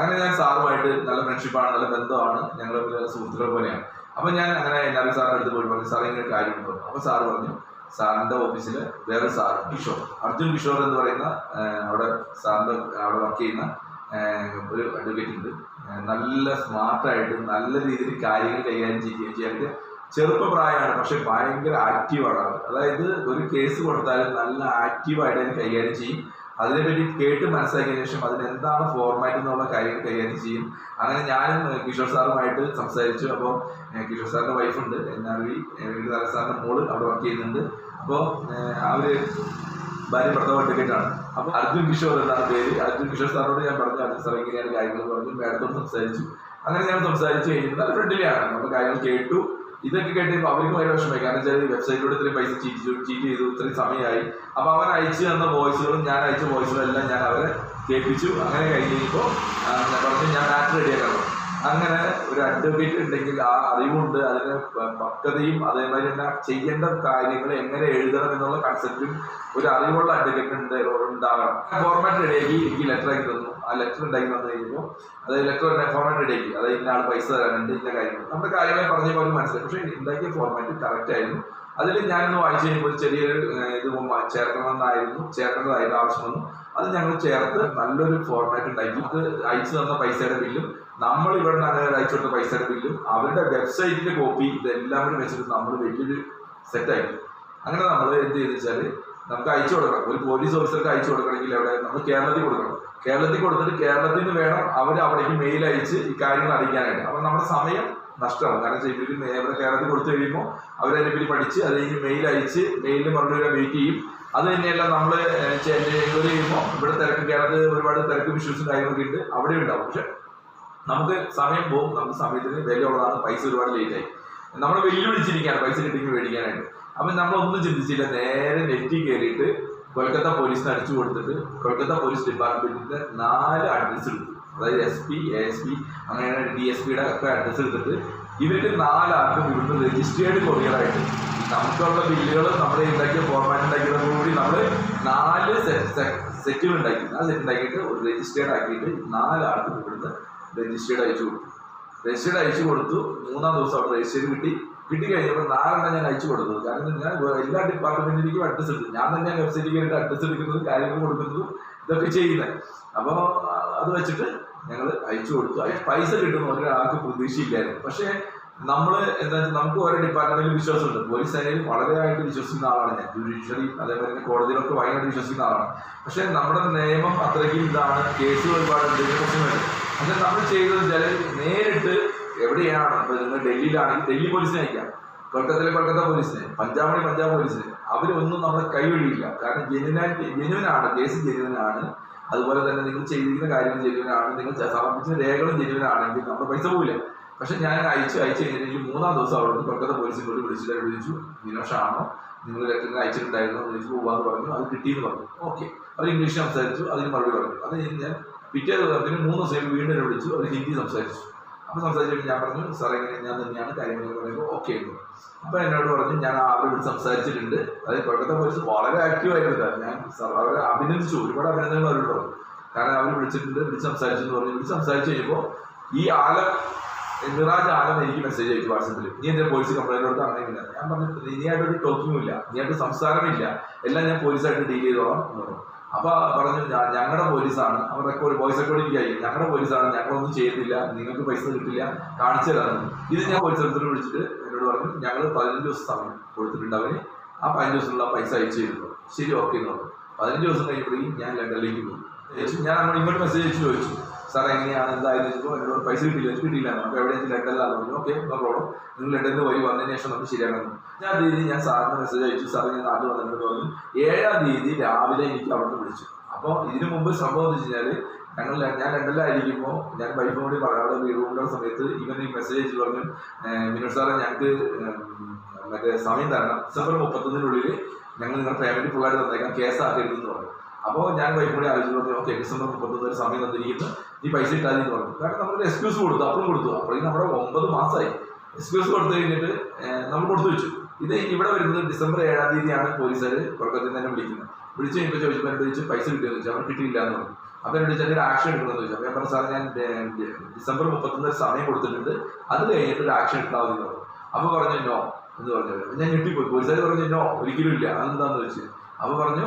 [SPEAKER 1] അങ്ങനെ ഞാൻ സാറുമായിട്ട് നല്ല ഫ്രണ്ട്ഷിപ്പാണ് നല്ല ബന്ധമാണ്. ഞങ്ങൾ സുഹൃത്തുക്കൾ പോലെയാണ്. അപ്പൊ ഞാൻ അങ്ങനെ എൻ ആർ വി സാറിന്റെ അടുത്ത് പോയി പറഞ്ഞു സാറേ ഇങ്ങനെ കാര്യമുണ്ടോ അപ്പൊ സാറ് പറഞ്ഞു സാറിന്റെ ഓഫീസിൽ വേറെ സാർ കിഷോർ. അർജുൻ കിഷോർ എന്ന് പറയുന്ന അവിടെ സാറിന്റെ അവിടെ വർക്ക് ചെയ്യുന്ന ഒരു അഡ്വക്കേറ്റ് ഉണ്ട്. നല്ല സ്മാർട്ടായിട്ട് നല്ല രീതിയിൽ കാര്യങ്ങൾ കൈകാര്യം ചെയ്യുകയും ചെയ്യാൻ ചെറുപ്പപ്രായമാണ് പക്ഷെ ഭയങ്കര ആക്റ്റീവാണ് അതായത് ഒരു കേസ് കൊടുത്താലും നല്ല ആക്റ്റീവായിട്ട് അതിനെ കൈകാര്യം ചെയ്യും. അതിനെപ്പറ്റി കേട്ട് മനസ്സിലാക്കിയതിനു ശേഷം അതിന് എന്താണ് ഫോർമാറ്റ് എന്നുള്ള കാര്യങ്ങൾ കൈകാര്യം ചെയ്യും. അങ്ങനെ ഞാനും കിഷോർ സാറുമായിട്ട് സംസാരിച്ചു. അപ്പോൾ കിഷോർ സാറിന്റെ വൈഫുണ്ട് എൻ വീട്ടുകാര സാറിന്റെ മോൾ അവിടെ വർക്ക് ചെയ്യുന്നുണ്ട്. അപ്പോൾ അവർ ഭാര്യ ഭർത്താവ് ഒറ്റക്കെട്ടാണ് അപ്പോൾ അർജുൻ കിഷോർ എന്നാണ് പേര്. അർജുൻ കിഷോർ സാറിനോട് ഞാൻ പറഞ്ഞു അർജുൻ സാർ എങ്ങനെയാണ് കാര്യങ്ങൾ പറഞ്ഞു. മാഡത്തോട് സംസാരിച്ചു. അങ്ങനെ ഞാൻ സംസാരിച്ചു കഴിഞ്ഞിട്ട് നല്ല ഫ്രണ്ട്ലിയാണ് നമ്മൾ കാര്യങ്ങൾ കേട്ടു. ഇതൊക്കെ കേട്ടപ്പോൾ അവർക്ക് ഭയങ്കര വിഷമമായി. കാരണം വെച്ചാൽ വെബ്സൈറ്റിലൂടെ ഇത്രയും പൈസ ചീറ്റ് ചീറ്റ് ചെയ്തു ഇത്രയും സമയമായി. അപ്പൊ അവൻ അയച്ചു തന്ന വോയിസുകളും ഞാൻ അയച്ച വോയിസുകളും എല്ലാം ഞാൻ അവരെ കേൾപ്പിച്ചു. അങ്ങനെ കഴിഞ്ഞപ്പോൾ ഞാൻ പറഞ്ഞു ഞാൻ മാറ്റർ റെഡിയാക്കണം അങ്ങനെ ഒരു അഡ്വക്കേറ്റ് ഉണ്ടെങ്കിൽ ആ അറിവുണ്ട് അതിന് പക്വതയും അതേമാതിരി തന്നെ ചെയ്യേണ്ട കാര്യങ്ങൾ എങ്ങനെ എഴുതണം എന്നുള്ള കൺസെപ്റ്റും ഒരു അറിവുള്ള അഡ്വക്കേറ്റ് ഉണ്ട് ഉണ്ടാകണം. ഫോർമാറ്റ് റെഡിയാക്കി എനിക്ക് ലെറ്റർ ആക്കി തന്നു. ആ ലെറ്റർ ഉണ്ടാക്കി വന്നു കഴിയുമ്പോൾ അതായത് ലെറ്റർ തന്നെ ഫോർമാറ്റ് റെഡിയാക്കി അതായത് ഇന്ന ആൾ പൈസ തരാനുണ്ട് ഇന്ന കാര്യങ്ങൾ നമ്മുടെ കാര്യങ്ങളെ പറഞ്ഞപ്പോൾ അവർ മനസ്സിലായി. പക്ഷേ ഉണ്ടാക്കിയ ഫോർമാറ്റ് കറക്റ്റ് ആയിരുന്നു. അതിൽ ഞാനൊന്ന് വായിച്ചു കഴിഞ്ഞപ്പോൾ ചെറിയൊരു ഇത് ചേർക്കണമെന്നായിരുന്നു. ചേർക്കേണ്ടതായിട്ട് ആവശ്യം വന്നു അത് ഞങ്ങൾ ചേർത്ത് നല്ലൊരു ഫോർമാറ്റ് ഉണ്ടാക്കി. അത് അയച്ചു തന്ന പൈസയുടെ ബില്ലും നമ്മൾ ഇവിടെ നിന്ന് അങ്ങനെ അയച്ചു കൊടുത്ത പൈസയുടെ ബില്ലും അവരുടെ വെബ്സൈറ്റിന്റെ കോപ്പി ഇതെല്ലാം കൂടി വെച്ചിട്ട് നമ്മൾ വലിയൊരു സെറ്റാക്കി അങ്ങനെ നമ്മൾ എന്ത് ചെയ്തെന്ന് വെച്ചാൽ നമുക്ക് അയച്ചു കൊടുക്കണം. ഒരു പോലീസ് ഓഫീസർക്ക് അയച്ചു കൊടുക്കണമെങ്കിൽ അവിടെ നമ്മൾ കേരളത്തിൽ കൊടുക്കണം. കേരളത്തിൽ കൊടുത്തിട്ട് കേരളത്തിൽ നിന്ന് വേണം അവർ അവിടേക്ക് മെയിൽ അയച്ച് ഈ കാര്യങ്ങൾ അറിയിക്കാനായിട്ട്. അപ്പം നമ്മുടെ സമയം നഷ്ടമാവും കാരണം വെച്ചാൽ ഇവർ കേരളത്തിൽ കൊടുത്തു കഴിയുമ്പോൾ അവരതിനെ പറ്റി പഠിച്ച് അത് കഴിഞ്ഞ് മെയിൽ അയച്ച് മെയിലിൽ മറുപടി വരെ വെയിറ്റ് ചെയ്യും. അത് തന്നെയല്ല നമ്മൾ എൻക്വയറി ചെയ്യുമ്പോൾ ഇവിടെ തിരക്ക് കേരളത്തിൽ ഒരുപാട് തിരക്ക് ഇഷ്യൂസും കാര്യങ്ങളൊക്കെ ഉണ്ട്. അവിടെ ഉണ്ടാവും. പക്ഷെ നമുക്ക് സമയം പോകും. നമുക്ക് സമയത്തിന് വില ഉള്ളതാണ് പൈസ ഒരുപാട് ലേറ്റ് ആയി. നമ്മൾ വെല്ലുവിളിച്ചിരിക്കുകയാണ് പൈസ കിട്ടിക്ക് മേടിക്കാനായിട്ട്. അപ്പം നമ്മളൊന്നും ചിന്തിച്ചില്ല. നേരെ നെറ്റിൽ കയറിയിട്ട് കൊൽക്കത്ത പോലീസിന് അടിച്ചു കൊടുത്തിട്ട് കൊൽക്കത്ത പോലീസ് ഡിപ്പാർട്ട്മെന്റിന്റെ നാല് അഡ്രസ് എടുത്തു. അതായത് S P A S P അങ്ങനെ ഡി എസ് പിയുടെ ഒക്കെ അഡ്രസ് എടുത്തിട്ട് ഇവർക്ക് നാലാൾക്കും ഇവിടുന്ന് രജിസ്റ്റേർഡ് കൊറിയറായിട്ട് നമുക്കുള്ള ബില്ലുകൾ നമ്മൾ ഉണ്ടാക്കിയ ഫോർമാറ്റ് ഉണ്ടാക്കിയതോടുകൂടി നമ്മൾ നാല് സെറ്റുകൾ ഉണ്ടാക്കി ആ സെറ്റ് ഉണ്ടാക്കിയിട്ട് ഒരു രജിസ്റ്റേർഡ് ആക്കിയിട്ട് നാലാൾക്കും ഇവിടുന്ന് രജിസ്റ്റേർഡ് അയച്ചു കൊടുത്തു. രജിസ്റ്റേർഡ് അയച്ചു കൊടുത്തു. മൂന്നാം ദിവസം അവിടെ രജിസ്റ്റേർഡ് കിട്ടി. കിട്ടി കഴിഞ്ഞപ്പോൾ നാലെണ്ണം ഞാൻ അയച്ചു കൊടുത്തത് കാരണം ഞാൻ എല്ലാ ഡിപ്പാർട്ട്മെന്റിലേക്കും അഡ്രസ് എടുത്തു. ഞാൻ തന്നെ വെബ്സൈറ്റിൽ കയറിയിട്ട് അഡ്രസ് എടുക്കുന്നതും കാര്യങ്ങൾ കൊടുക്കുന്നതും ഇതൊക്കെ ചെയ്യുന്നത് അപ്പോൾ അത് വെച്ചിട്ട് ഞങ്ങൾ അയച്ചു കൊടുത്തു. പൈസ കിട്ടുന്ന ഒരാൾക്ക് പ്രതീക്ഷയില്ലായിരുന്നു. പക്ഷേ നമ്മൾ എന്താ വെച്ചാൽ നമുക്ക് ഓരോ ഡിപ്പാർട്ട്മെന്റിൽ വിശ്വാസമുണ്ട്. പോലീസ് സേനയിൽ വളരെയായിട്ട് വിശ്വസിക്കുന്ന ആളാണ് ഞാൻ. ജുഡീഷ്യറി അതേപോലെ തന്നെ കോടതിയിലൊക്കെ ഭയങ്കരമായിട്ട് വിശ്വസിക്കുന്ന ആളാണ്. പക്ഷെ നമ്മുടെ നിയമം അത്രയ്ക്കും ഇതാണ്. കേസുകൾ ഒരുപാട് പ്രശ്നമുണ്ട് പക്ഷെ നമ്മൾ ചെയ്തത് വെച്ചാൽ നേരിട്ട് എവിടെയാണ്? ഇപ്പൊ നിങ്ങൾ ഡൽഹിയിലാണെങ്കിൽ ഡൽഹി പോലീസിനെ അയക്കാം. കൊൽക്കത്തയിലെ കൊൽക്കത്ത പോലീസിനെ പഞ്ചാബിലെ പഞ്ചാബ് പോലീസിന്. അവരൊന്നും നമ്മളെ കൈവഴിയില്ല കാരണം ജെന്യൂനായിട്ട് ജെന്യൂനാണ് കേസ് ജെന്യൂനാണ് അതുപോലെ തന്നെ നിങ്ങൾ ചെയ്തിരിക്കുന്ന കാര്യങ്ങൾ ജെന്യൂനാണ് നിങ്ങൾ സമർപ്പിച്ച രേഖകളും ജെന്യൂനാണെങ്കിൽ നമ്മുടെ പൈസ പോവില്ല. പക്ഷെ ഞാൻ അയച്ചു അയച്ചു കഴിഞ്ഞിട്ട് മൂന്നാം ദിവസം അവിടെ കൊൽക്കത്ത പോലീസിൽ കൂടി വിളിച്ചിട്ട് വിളിച്ചു വിനോഷാണോ? നിങ്ങൾ അയച്ചിട്ടുണ്ടായിരുന്നു? എന്ന് ചോദിച്ചു പോവാന്ന് പറഞ്ഞു അത് കിട്ടിയെന്ന് പറഞ്ഞു. ഓക്കെ. അവർ ഇംഗ്ലീഷ് സംസാരിച്ചു അതിന് മറുപടി പറഞ്ഞു. അത് ഞാൻ പിറ്റേ ദിവസം പിന്നെ മൂന്ന് ദിവസം വീണ്ടും വിളിച്ചു അവർ ഹിന്ദി സംസാരിച്ചു. അപ്പോൾ സംസാരിച്ചപ്പോൾ ഞാൻ പറഞ്ഞു സാറേ ഇങ്ങനെ ഞാൻ തന്നെയാണ് കാര്യങ്ങൾ പറയുമ്പോൾ ഓക്കെ ആയിരുന്നു അപ്പോൾ എന്നോട് പറഞ്ഞു ഞാൻ അവരെ വിളിച്ച് സംസാരിച്ചിട്ടുണ്ട്? അതായത് കൊൽക്കത്ത പോലീസ് വളരെ ആക്റ്റീവ് ആയിരുന്നു ഞാൻ സാർ അവരെ അഭിനന്ദിച്ചു. ഒരുപാട് അഭിനന്ദനങ്ങൾ അവരോട് പറഞ്ഞു. കാരണം അവർ വിളിച്ചിട്ടുണ്ട് വിളിച്ച് സംസാരിച്ചു എന്ന് പറഞ്ഞു. വിളിച്ച് സംസാരിച്ച് കഴിഞ്ഞപ്പോൾ ഈ ആല മിറാജ് ആലം എനിക്ക് മെസ്സേജ് അയച്ചു വാട്സപ്പിൽ. നീ എന്റെ പോലീസ് കംപ്ലൈന്റ് കൊടുത്ത് അങ്ങനെ ഇങ്ങനെ. ഞാൻ പറഞ്ഞു ഇനിയായിട്ടൊരു ടോക്കിങ്ങും ഇല്ല. ഇനിയായിട്ട് സംസാരമില്ല എല്ലാം ഞാൻ പോലീസായിട്ട് ഡീൽ ചെയ്തോളാം എന്ന് പറഞ്ഞു. അപ്പൊ പറഞ്ഞു "ഞാ- ഞങ്ങളുടെ പോലീസാണ്. അവർ റെക്കോർഡ് വോയിസ് റെക്കോർഡിംഗ് ആയി ഞങ്ങളുടെ പോലീസാണ്. ഞങ്ങളൊന്നും ചെയ്തില്ല നിങ്ങൾക്ക് പൈസ കിട്ടില്ല. കാണിച്ചു തരാമെന്ന് ഇത് ഞാൻ പോലീസ് ഓഫീസറിനെ വിളിച്ചിട്ട് എന്നോട് പറഞ്ഞു ഞങ്ങൾ പതിനഞ്ച് ദിവസം സമയം കൊടുത്തിട്ടുണ്ട് അവന്. ആ പതിനഞ്ച് ദിവസത്തിലുള്ള പൈസ അയച്ചു തരുന്നു ശരി ഓക്കെ എന്ന് പറഞ്ഞു. പതിനഞ്ച് ദിവസം കഴിയുമ്പോഴേക്കും ഞാൻ ലണ്ടനിലേക്ക് പോയി. ഞാൻ ഇങ്ങോട്ട് മെസ്സേജ് അയച്ചു ചോദിച്ചു. സാർ എങ്ങനെയാണ്? എന്തായാലും ചോദിച്ചപ്പോൾ എന്നോട് പൈസ കിട്ടില്ല കിട്ടിയില്ല നമുക്ക് എവിടെയെങ്കിലും ലെറ്റർ അല്ല പറഞ്ഞു. Okay no problem. നിങ്ങൾ ലണ്ടനിൽ പോയി വന്നതിന് ശേഷം നമുക്ക് ശരിയാക്കണം. ഞാൻ തീയതി ഞാൻ സാറിന് മെസ്സേജ് അയച്ചു. സാർ ഞാൻ നാട്ടിൽ വന്നിട്ട് പറഞ്ഞു. ഏഴാം തീയതി രാവിലെ എനിക്ക് അവിടെ നിന്ന് വിളിച്ചു. അപ്പോൾ ഇതിനു മുമ്പ് സംഭവം എന്ന് വെച്ച് കഴിഞ്ഞാൽ ഞങ്ങൾ ഞാൻ ലണ്ടനിലായിരിക്കുമ്പോൾ ഞാൻ വൈഫും കൂടി പറഞ്ഞു വീട് കൊണ്ടുള്ള സമയത്ത് ഇവൻ ഈ മെസ്സേജ് അയച്ചു പറഞ്ഞു "ഏഹ് വിനോദ് സാറെ ഞങ്ങൾക്ക് മറ്റേ സമയം തരണം. ഡിസംബർ മുപ്പത്തൊന്നിനുള്ളിൽ ഞങ്ങൾ നിങ്ങളുടെ ഫാമിലി ഫുള്ളായിട്ട് തന്നേക്കാം. കേസ് ആക്കരുതെന്ന് പറഞ്ഞു. അപ്പോൾ ഞാൻ വൈഫ് കൂടി ആലോചിച്ച് ഓക്കെ ഡിസംബർ മുപ്പത്തൊന്ന് ഒരു സമയം തന്നിരിക്കുന്നു. ഈ പൈസ ഇട്ടാതി എന്ന് പറഞ്ഞു. കാരണം നമ്മൾ എക്സ്ക്യൂസ് കൊടുത്തു അപ്പോഴും കൊടുത്തു. അപ്പോഴേ നമ്മുടെ ഒമ്പത് മാസമായി എക്സ്ക്യൂസ് കൊടുത്തു കഴിഞ്ഞിട്ട് നമ്മൾ കൊടുത്തു വെച്ചു. ഇത് ഇവിടെ വരുന്നത് ഡിസംബർ ഏഴാം തീയതിയാണ് പോലീസുകാർ കൊൽക്കത്തയിൽ തന്നെ വിളിക്കുന്നത്. വിളിച്ച് കഴിഞ്ഞപ്പോൾ ചോദിച്ചപ്പോൾ എന്നോട് ചോദിച്ചു പൈസ കിട്ടിയെന്ന് ചോദിച്ചു. അവർ കിട്ടിയില്ല എന്ന് പറഞ്ഞു. അപ്പോൾ എന്നോട് ചോദിച്ചാൽ ഒരു ആക്ഷൻ എടുക്കണമെന്ന് ചോദിച്ചു. അപ്പോൾ ഞാൻ പറഞ്ഞു സാർ ഞാൻ ഡിസംബർ മുപ്പത്തൊന്ന് സമയം കൊടുത്തിട്ടുണ്ട്. അത് കഴിഞ്ഞിട്ട് ഒരു ആക്ഷൻ എടുത്താൽ പറഞ്ഞു. അപ്പോൾ പറഞ്ഞു നോ എന്ന് പറഞ്ഞു. ഞാൻ ഞെട്ടിപ്പോയി. പോലീസുകാർ പറഞ്ഞു നോ ഒരിക്കലും ഇല്ല. അതെന്താന്ന് ചോദിച്ചു അപ്പോൾ പറഞ്ഞു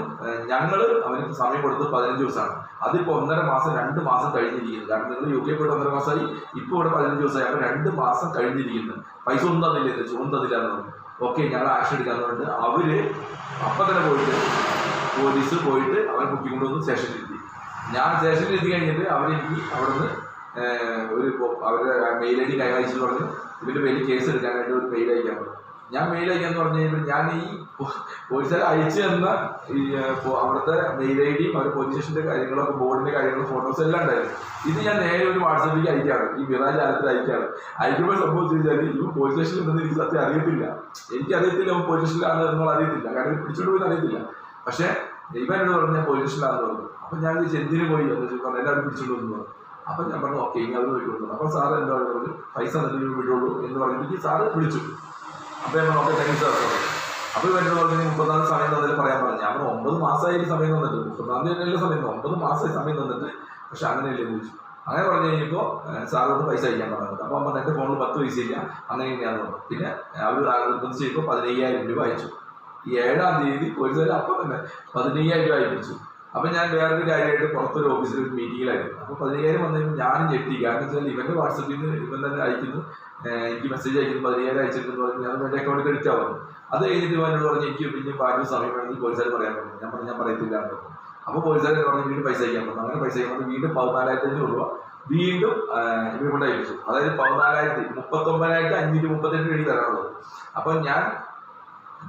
[SPEAKER 1] ഞങ്ങൾ അവർക്ക് സമയം കൊടുത്ത് പതിനഞ്ച് ദിവസമാണ്. അതിപ്പോൾ ഒന്നര മാസം രണ്ട് മാസം കഴിഞ്ഞിരിക്കുന്നു. കാരണം നിങ്ങൾ യു കെ പോയിട്ട് ഒന്നര മാസമായി ഇപ്പോൾ ഇവിടെ പതിനഞ്ച് ദിവസമായി. അപ്പോൾ രണ്ട് മാസം കഴിഞ്ഞിരിക്കുന്നു. പൈസ ഒന്നും തന്നില്ല എന്ന് ഒന്നും തന്നില്ല എന്ന് പറഞ്ഞു. ഓക്കെ ഞങ്ങൾ ആക്ഷൻ എടുക്കാന്ന് പറഞ്ഞിട്ട് അവർ അപ്പം തന്നെ പോയിട്ട് പോലീസ് പോയിട്ട് അവരെ പൊക്കിക്കൊണ്ടുവന്ന് സ്റ്റേഷനിൽ സ്റ്റേഷനിലെത്തി ഞാൻ സ്റ്റേഷനിലെത്തി കഴിഞ്ഞിട്ട് അവരെനിക്ക് അവിടുന്ന് ഒരു അവരുടെ മെയിൽ ഐ ഡി കൈവച്ചു പറഞ്ഞു ഇവരുടെ പേര് കേസ് എടുക്കാനായിട്ട് ഒരു മെയിൽ അയക്കാൻ പറഞ്ഞു. ഞാൻ മെയിൽ അയക്കാന്ന് പറഞ്ഞു കഴിഞ്ഞാൽ ഞാൻ ഈ പോലീസുകാർ അയച്ചു തന്ന ഈ അവിടുത്തെ മെയിൽ ഐ ഡിയും പോലീസ് സ്റ്റേഷന്റെ കാര്യങ്ങളൊക്കെ ബോർഡിന്റെ കാര്യങ്ങളും ഫോട്ടോസ് എല്ലാം ഉണ്ടായിരുന്നു. ഇത് ഞാൻ നേരെ ഒരു വാട്സപ്പിലേക്ക് അയക്കാണ്. ഈ മിറാജ് ആലത്തിൽ അയക്കാണ്. അയക്കുമ്പോൾ സംഭവിച്ചു കഴിഞ്ഞാൽ ഇവ പോലീസ് സ്റ്റേഷനിൽ ഉണ്ടെന്ന് എനിക്ക് സത്യം അറിയത്തില്ല. എനിക്ക് അറിയത്തില്ല പോലീസ് സ്റ്റേഷനിലാണ് എന്നുള്ള അറിയത്തില്ല. കാരണം പിടിച്ചോണ്ട് പോയി അറിയത്തില്ല. പക്ഷേ ഇവൻ എന്ന് പറഞ്ഞാൽ പോലീസ് സ്റ്റേഷനിലാണെന്ന് പറഞ്ഞു. അപ്പൊ ഞാൻ ചോദിച്ചു എന്തിനു പോയി? എന്ന് ചോദിച്ചു പറഞ്ഞു എല്ലാവരും പിടിച്ചോണ്ട് പറഞ്ഞു അപ്പൊ ഞാൻ പറഞ്ഞു ഓക്കെ ഇനി അവർ പോയിക്കൊണ്ടു അപ്പൊ സാറ് എന്താ പറഞ്ഞു പൈസ എന്തെങ്കിലും വിടുള്ളൂ എന്ന് പറഞ്ഞിട്ട് സാറ് വിളിച്ചു. അപ്പൊ ഞാൻ പറഞ്ഞു ഓക്കെ താങ്ക് യു സാർ പറഞ്ഞു അപ്പൊ ഇവരുടെ പറഞ്ഞു "നീ മുപ്പതാം തീയതി സമയം തന്നിട്ട് പറയാൻ പറഞ്ഞു. ഞാൻ ഒമ്പത് മാസമായി സമയം തന്നിട്ട്. മുപ്പതാം തീയതി സമയം. ഒമ്പത് മാസമായി സമയം തന്നിട്ട്. പക്ഷെ അങ്ങനെ അല്ലേ ചോദിച്ചു. അങ്ങനെ പറഞ്ഞു കഴിഞ്ഞപ്പോൾ സാറോട് പൈസ അയക്കാൻ പറഞ്ഞത് അപ്പം പറഞ്ഞു എന്റെ ഫോണിൽ പത്ത് പൈസ ഇല്ല. അങ്ങനെ ഇങ്ങനെയാന്ന് പറഞ്ഞു. പിന്നെ അവർ നിർബന്ധിച്ച് ചെയ്യുമ്പോൾ പതിനയ്യായിരം രൂപ അയച്ചു. ഏഴാം തീയതി പോലീസുകാർ അപ്പം തന്നെ പതിനയ്യായിരം രൂപ അയപ്പിച്ചു. അപ്പൊ ഞാൻ വേറൊരു കാര്യമായിട്ട് പുറത്തൊരു ഓഫീസിൽ മീറ്റിങ്ങിലായിരുന്നു അപ്പൊ പതിനയ്യായിരം വന്നു ഞാനും ഞെട്ടി. കാരണം വെച്ചാൽ ഇവന്റെ വാട്സപ്പിൽ നിന്ന് ഇവൻ തന്നെ അയക്കുന്നു. എനിക്ക് മെസ്സേജ് അയക്കുന്നു. പതിനയ്യായിരം അയച്ചിട്ടുണ്ട് പറഞ്ഞു ഞാൻ എന്റെ അക്കൗണ്ട് ക്രെഡിറ്റ് ആവുന്നു. അത് കഴിഞ്ഞിട്ട് ഇവനോട് പറഞ്ഞു എനിക്ക് പിന്നെ ബാക്കി സമയം വേണമെങ്കിൽ പോലീസുകാർ പറയാൻ പറ്റും ഞാൻ പറഞ്ഞു ഞാൻ പറയത്തില്ല എന്ന് പറഞ്ഞു. അപ്പൊ പോലീസുകാർ പറഞ്ഞു വീണ്ടും പൈസ അയക്കാൻ പറഞ്ഞു. അങ്ങനെ പൈസ അയക്കാൻ പറഞ്ഞു വീണ്ടും പതിനാലായിരത്തി അഞ്ഞൂറ് രൂപ വീണ്ടും ഇവരെ കൊണ്ട് അയച്ചു. അതായത് പതിനാലായിരത്തി മുപ്പത്തൊമ്പതിനായിരത്തി അഞ്ഞൂറ്റി മുപ്പത്തെട്ട് രൂപ തരാനുള്ളത്. അപ്പൊ ഞാൻ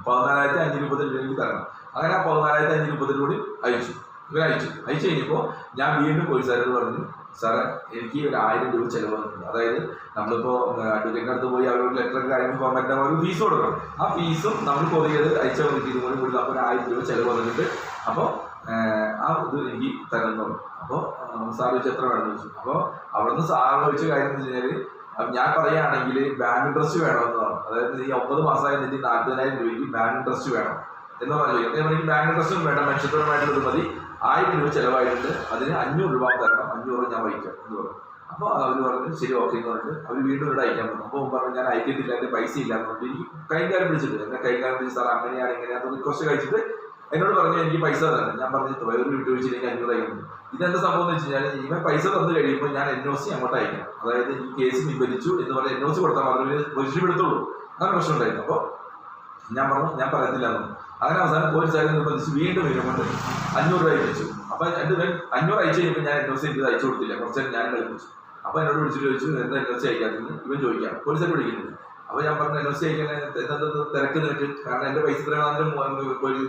[SPEAKER 1] പതിനാലായിരത്തി അഞ്ഞൂറ്റി മുപ്പത്തെട്ട് രൂപ തരണം. അങ്ങനെ ആ പതിനാലായിരത്തി അഞ്ഞൂറ്റി മുപ്പത്തെട്ട് കൂടി അയച്ചു. ഇവർ അയച്ചു. അയച്ചു കഴിഞ്ഞപ്പോൾ ഞാൻ വീണ്ടും പോയി പോലീസുകാരോട് പറഞ്ഞു സാറേ എനിക്ക് ഒരു ആയിരം രൂപ ചിലവ് വന്നിട്ടുണ്ട് അതായത് നമ്മളിപ്പോൾ അഡ്വക്കേറ്റിന്റെ അടുത്ത് പോയി അവരോട് ലെറ്റർ കാര്യങ്ങൾ ഫോർമാറ്റ് അവർ ഫീസ് കൊടുക്കണം. ആ ഫീസും നമ്മൾ കൊറിയത് അയച്ച വന്നിട്ട് കൂടി കൂടി നമുക്ക് ഒരു ആയിരം രൂപ ചെലവ് വന്നിട്ടുണ്ട് അപ്പോൾ ആ ഇത് എനിക്ക് തരണം തോന്നും അപ്പോൾ സാർ ചോദിച്ചു എത്ര വേണമെന്ന് ചോദിച്ചു. അപ്പോൾ അവിടുന്ന് സാറിന് ചോദിച്ച കാര്യം എന്ന് വെച്ച് അപ്പൊ ഞാൻ പറയുകയാണെങ്കിൽ ബാങ്ക് ഇൻട്രസ്റ്റ് വേണമെന്ന് പറഞ്ഞു. അതായത് ഈ ഒമ്പത് മാസമായി നിന്റെ നാൽപ്പതിനായിരം രൂപയ്ക്ക് ബാങ്ക് ഇൻട്രസ്റ്റ് വേണം. എന്ന് പറഞ്ഞു എനിക്ക് ബാങ്ക് ഇൻട്രസ്റ്റും വേണം മനുഷ്യപരമായിട്ടുള്ളത് മതി. ആയിരം രൂപ ചിലവായിട്ടുണ്ട്. അതിന് അഞ്ഞൂറ് രൂപ തരണം. അഞ്ഞൂറ് ഞാൻ വഹിക്കാം എന്ന് പറഞ്ഞു. അപ്പോൾ അവർ പറഞ്ഞു ശരി ഓക്കെ എന്ന് പറഞ്ഞിട്ട് അവർ വീണ്ടും ഇവിടെ അയക്കാൻ പറഞ്ഞു. അപ്പോൾ പറഞ്ഞു ഞാൻ അയക്കത്തില്ല എന്റെ പൈസ ഇല്ല എന്ന് പറഞ്ഞു എനിക്ക് കൈകാര്യം വിളിച്ചിട്ട് എന്നെ കൈകാര്യം വിളിച്ച് സാർ അങ്ങനെയാണ് ഇങ്ങനെയാണ് റിക്വസ്റ്റ് കഴിച്ചിട്ട് എന്നോട് പറഞ്ഞു എനിക്ക് പൈസ തരണം. ഞാൻ പറഞ്ഞു വേറെ വിട്ടു എനിക്ക് അഞ്ഞൂറ് അയക്കുന്നു ഇതെന്താ സംഭവം എന്ന് വെച്ച് കഴിഞ്ഞാൽ ഇവൻ പൈസ തന്നു കഴിയുമ്പോൾ ഞാൻ എൻ ഒ സി അങ്ങോട്ട് അയക്കണം. അതായത് ഈ കേസ് വിഭജിച്ചു എന്ന് പറഞ്ഞാൽ എൻ ഒ സി കൊടുത്താൽ മാത്രമേ പൊസിഷൻ എടുത്തുള്ളൂ. അങ്ങനെ പ്രശ്നം ഉണ്ടായിരുന്നു അപ്പോൾ ഞാൻ പറഞ്ഞു ഞാൻ പറയത്തില്ല എന്ന്. അങ്ങനെ അവസാനം പോലീസുകാരെ നിർബന്ധിച്ച് വീണ്ടും ഇവനെ കൊണ്ട് അഞ്ഞൂറ് രൂപ അയച്ചു. അപ്പൊ എന്റെ അഞ്ഞൂറ് അയച്ചു കഴിഞ്ഞപ്പോൾ ഞാൻ എന്റെ ഇത് അയച്ചു കൊടുത്തില്ല. കുറച്ച് ഞാൻ കളിപ്പിച്ചു. അപ്പൊ എന്നോട് വിളിച്ചിട്ട് ചോദിച്ചു എന്താ എൻ ഒ സി അയക്കാത്തത് ഇവൻ ചോദിക്കാം. പോലീസൊക്കെ വിളിക്കുന്നുണ്ട്. അപ്പൊ ഞാൻ പറഞ്ഞു എൻ ഒ സി അയക്കാൻ എന്താ തിരക്ക് നിനക്ക്? കാരണം എന്റെ പൈസ തരണം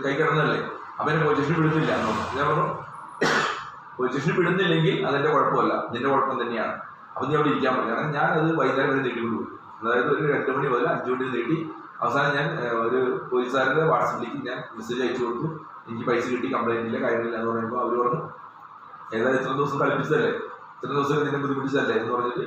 [SPEAKER 1] കൈ കിടന്നല്ലേ അപ്പൊ എന്നെ പോലീസ് സ്റ്റേഷനിൽ വിടുന്നില്ല. ഞാൻ പറഞ്ഞു പോലീസ് സ്റ്റേഷനിൽ വിടുന്നില്ലെങ്കിൽ അതെന്റെ കുഴപ്പമല്ല. നിന്റെ കുഴപ്പം തന്നെയാണ്. അപ്പൊ നീ അവിടെ ഇരിക്കാൻ പറഞ്ഞു. കാരണം ഞാൻ അത് വൈകുന്നേരം വരെ നീട്ടിക്കൊണ്ട് പോയി അതായത് ഒരു രണ്ട് മണി മുതൽ അഞ്ചു മണി നീട്ടി അവസാനം ഞാൻ ഒരു പോലീസുകാരുടെ വാട്സപ്പിലേക്ക് ഞാൻ മെസ്സേജ് അയച്ചു കൊടുത്തു. എനിക്ക് പൈസ കിട്ടി കംപ്ലൈന്റ് ഇല്ല കാര്യമില്ല എന്ന് പറയുമ്പോൾ അവർ പറഞ്ഞു ഏതായാലും ഇത്ര ദിവസം കളിപ്പിച്ചതല്ലേ ഇത്ര ദിവസം നിന്നെ ബുദ്ധിമുട്ടിച്ചതല്ലേ? എന്ന് പറഞ്ഞിട്ട്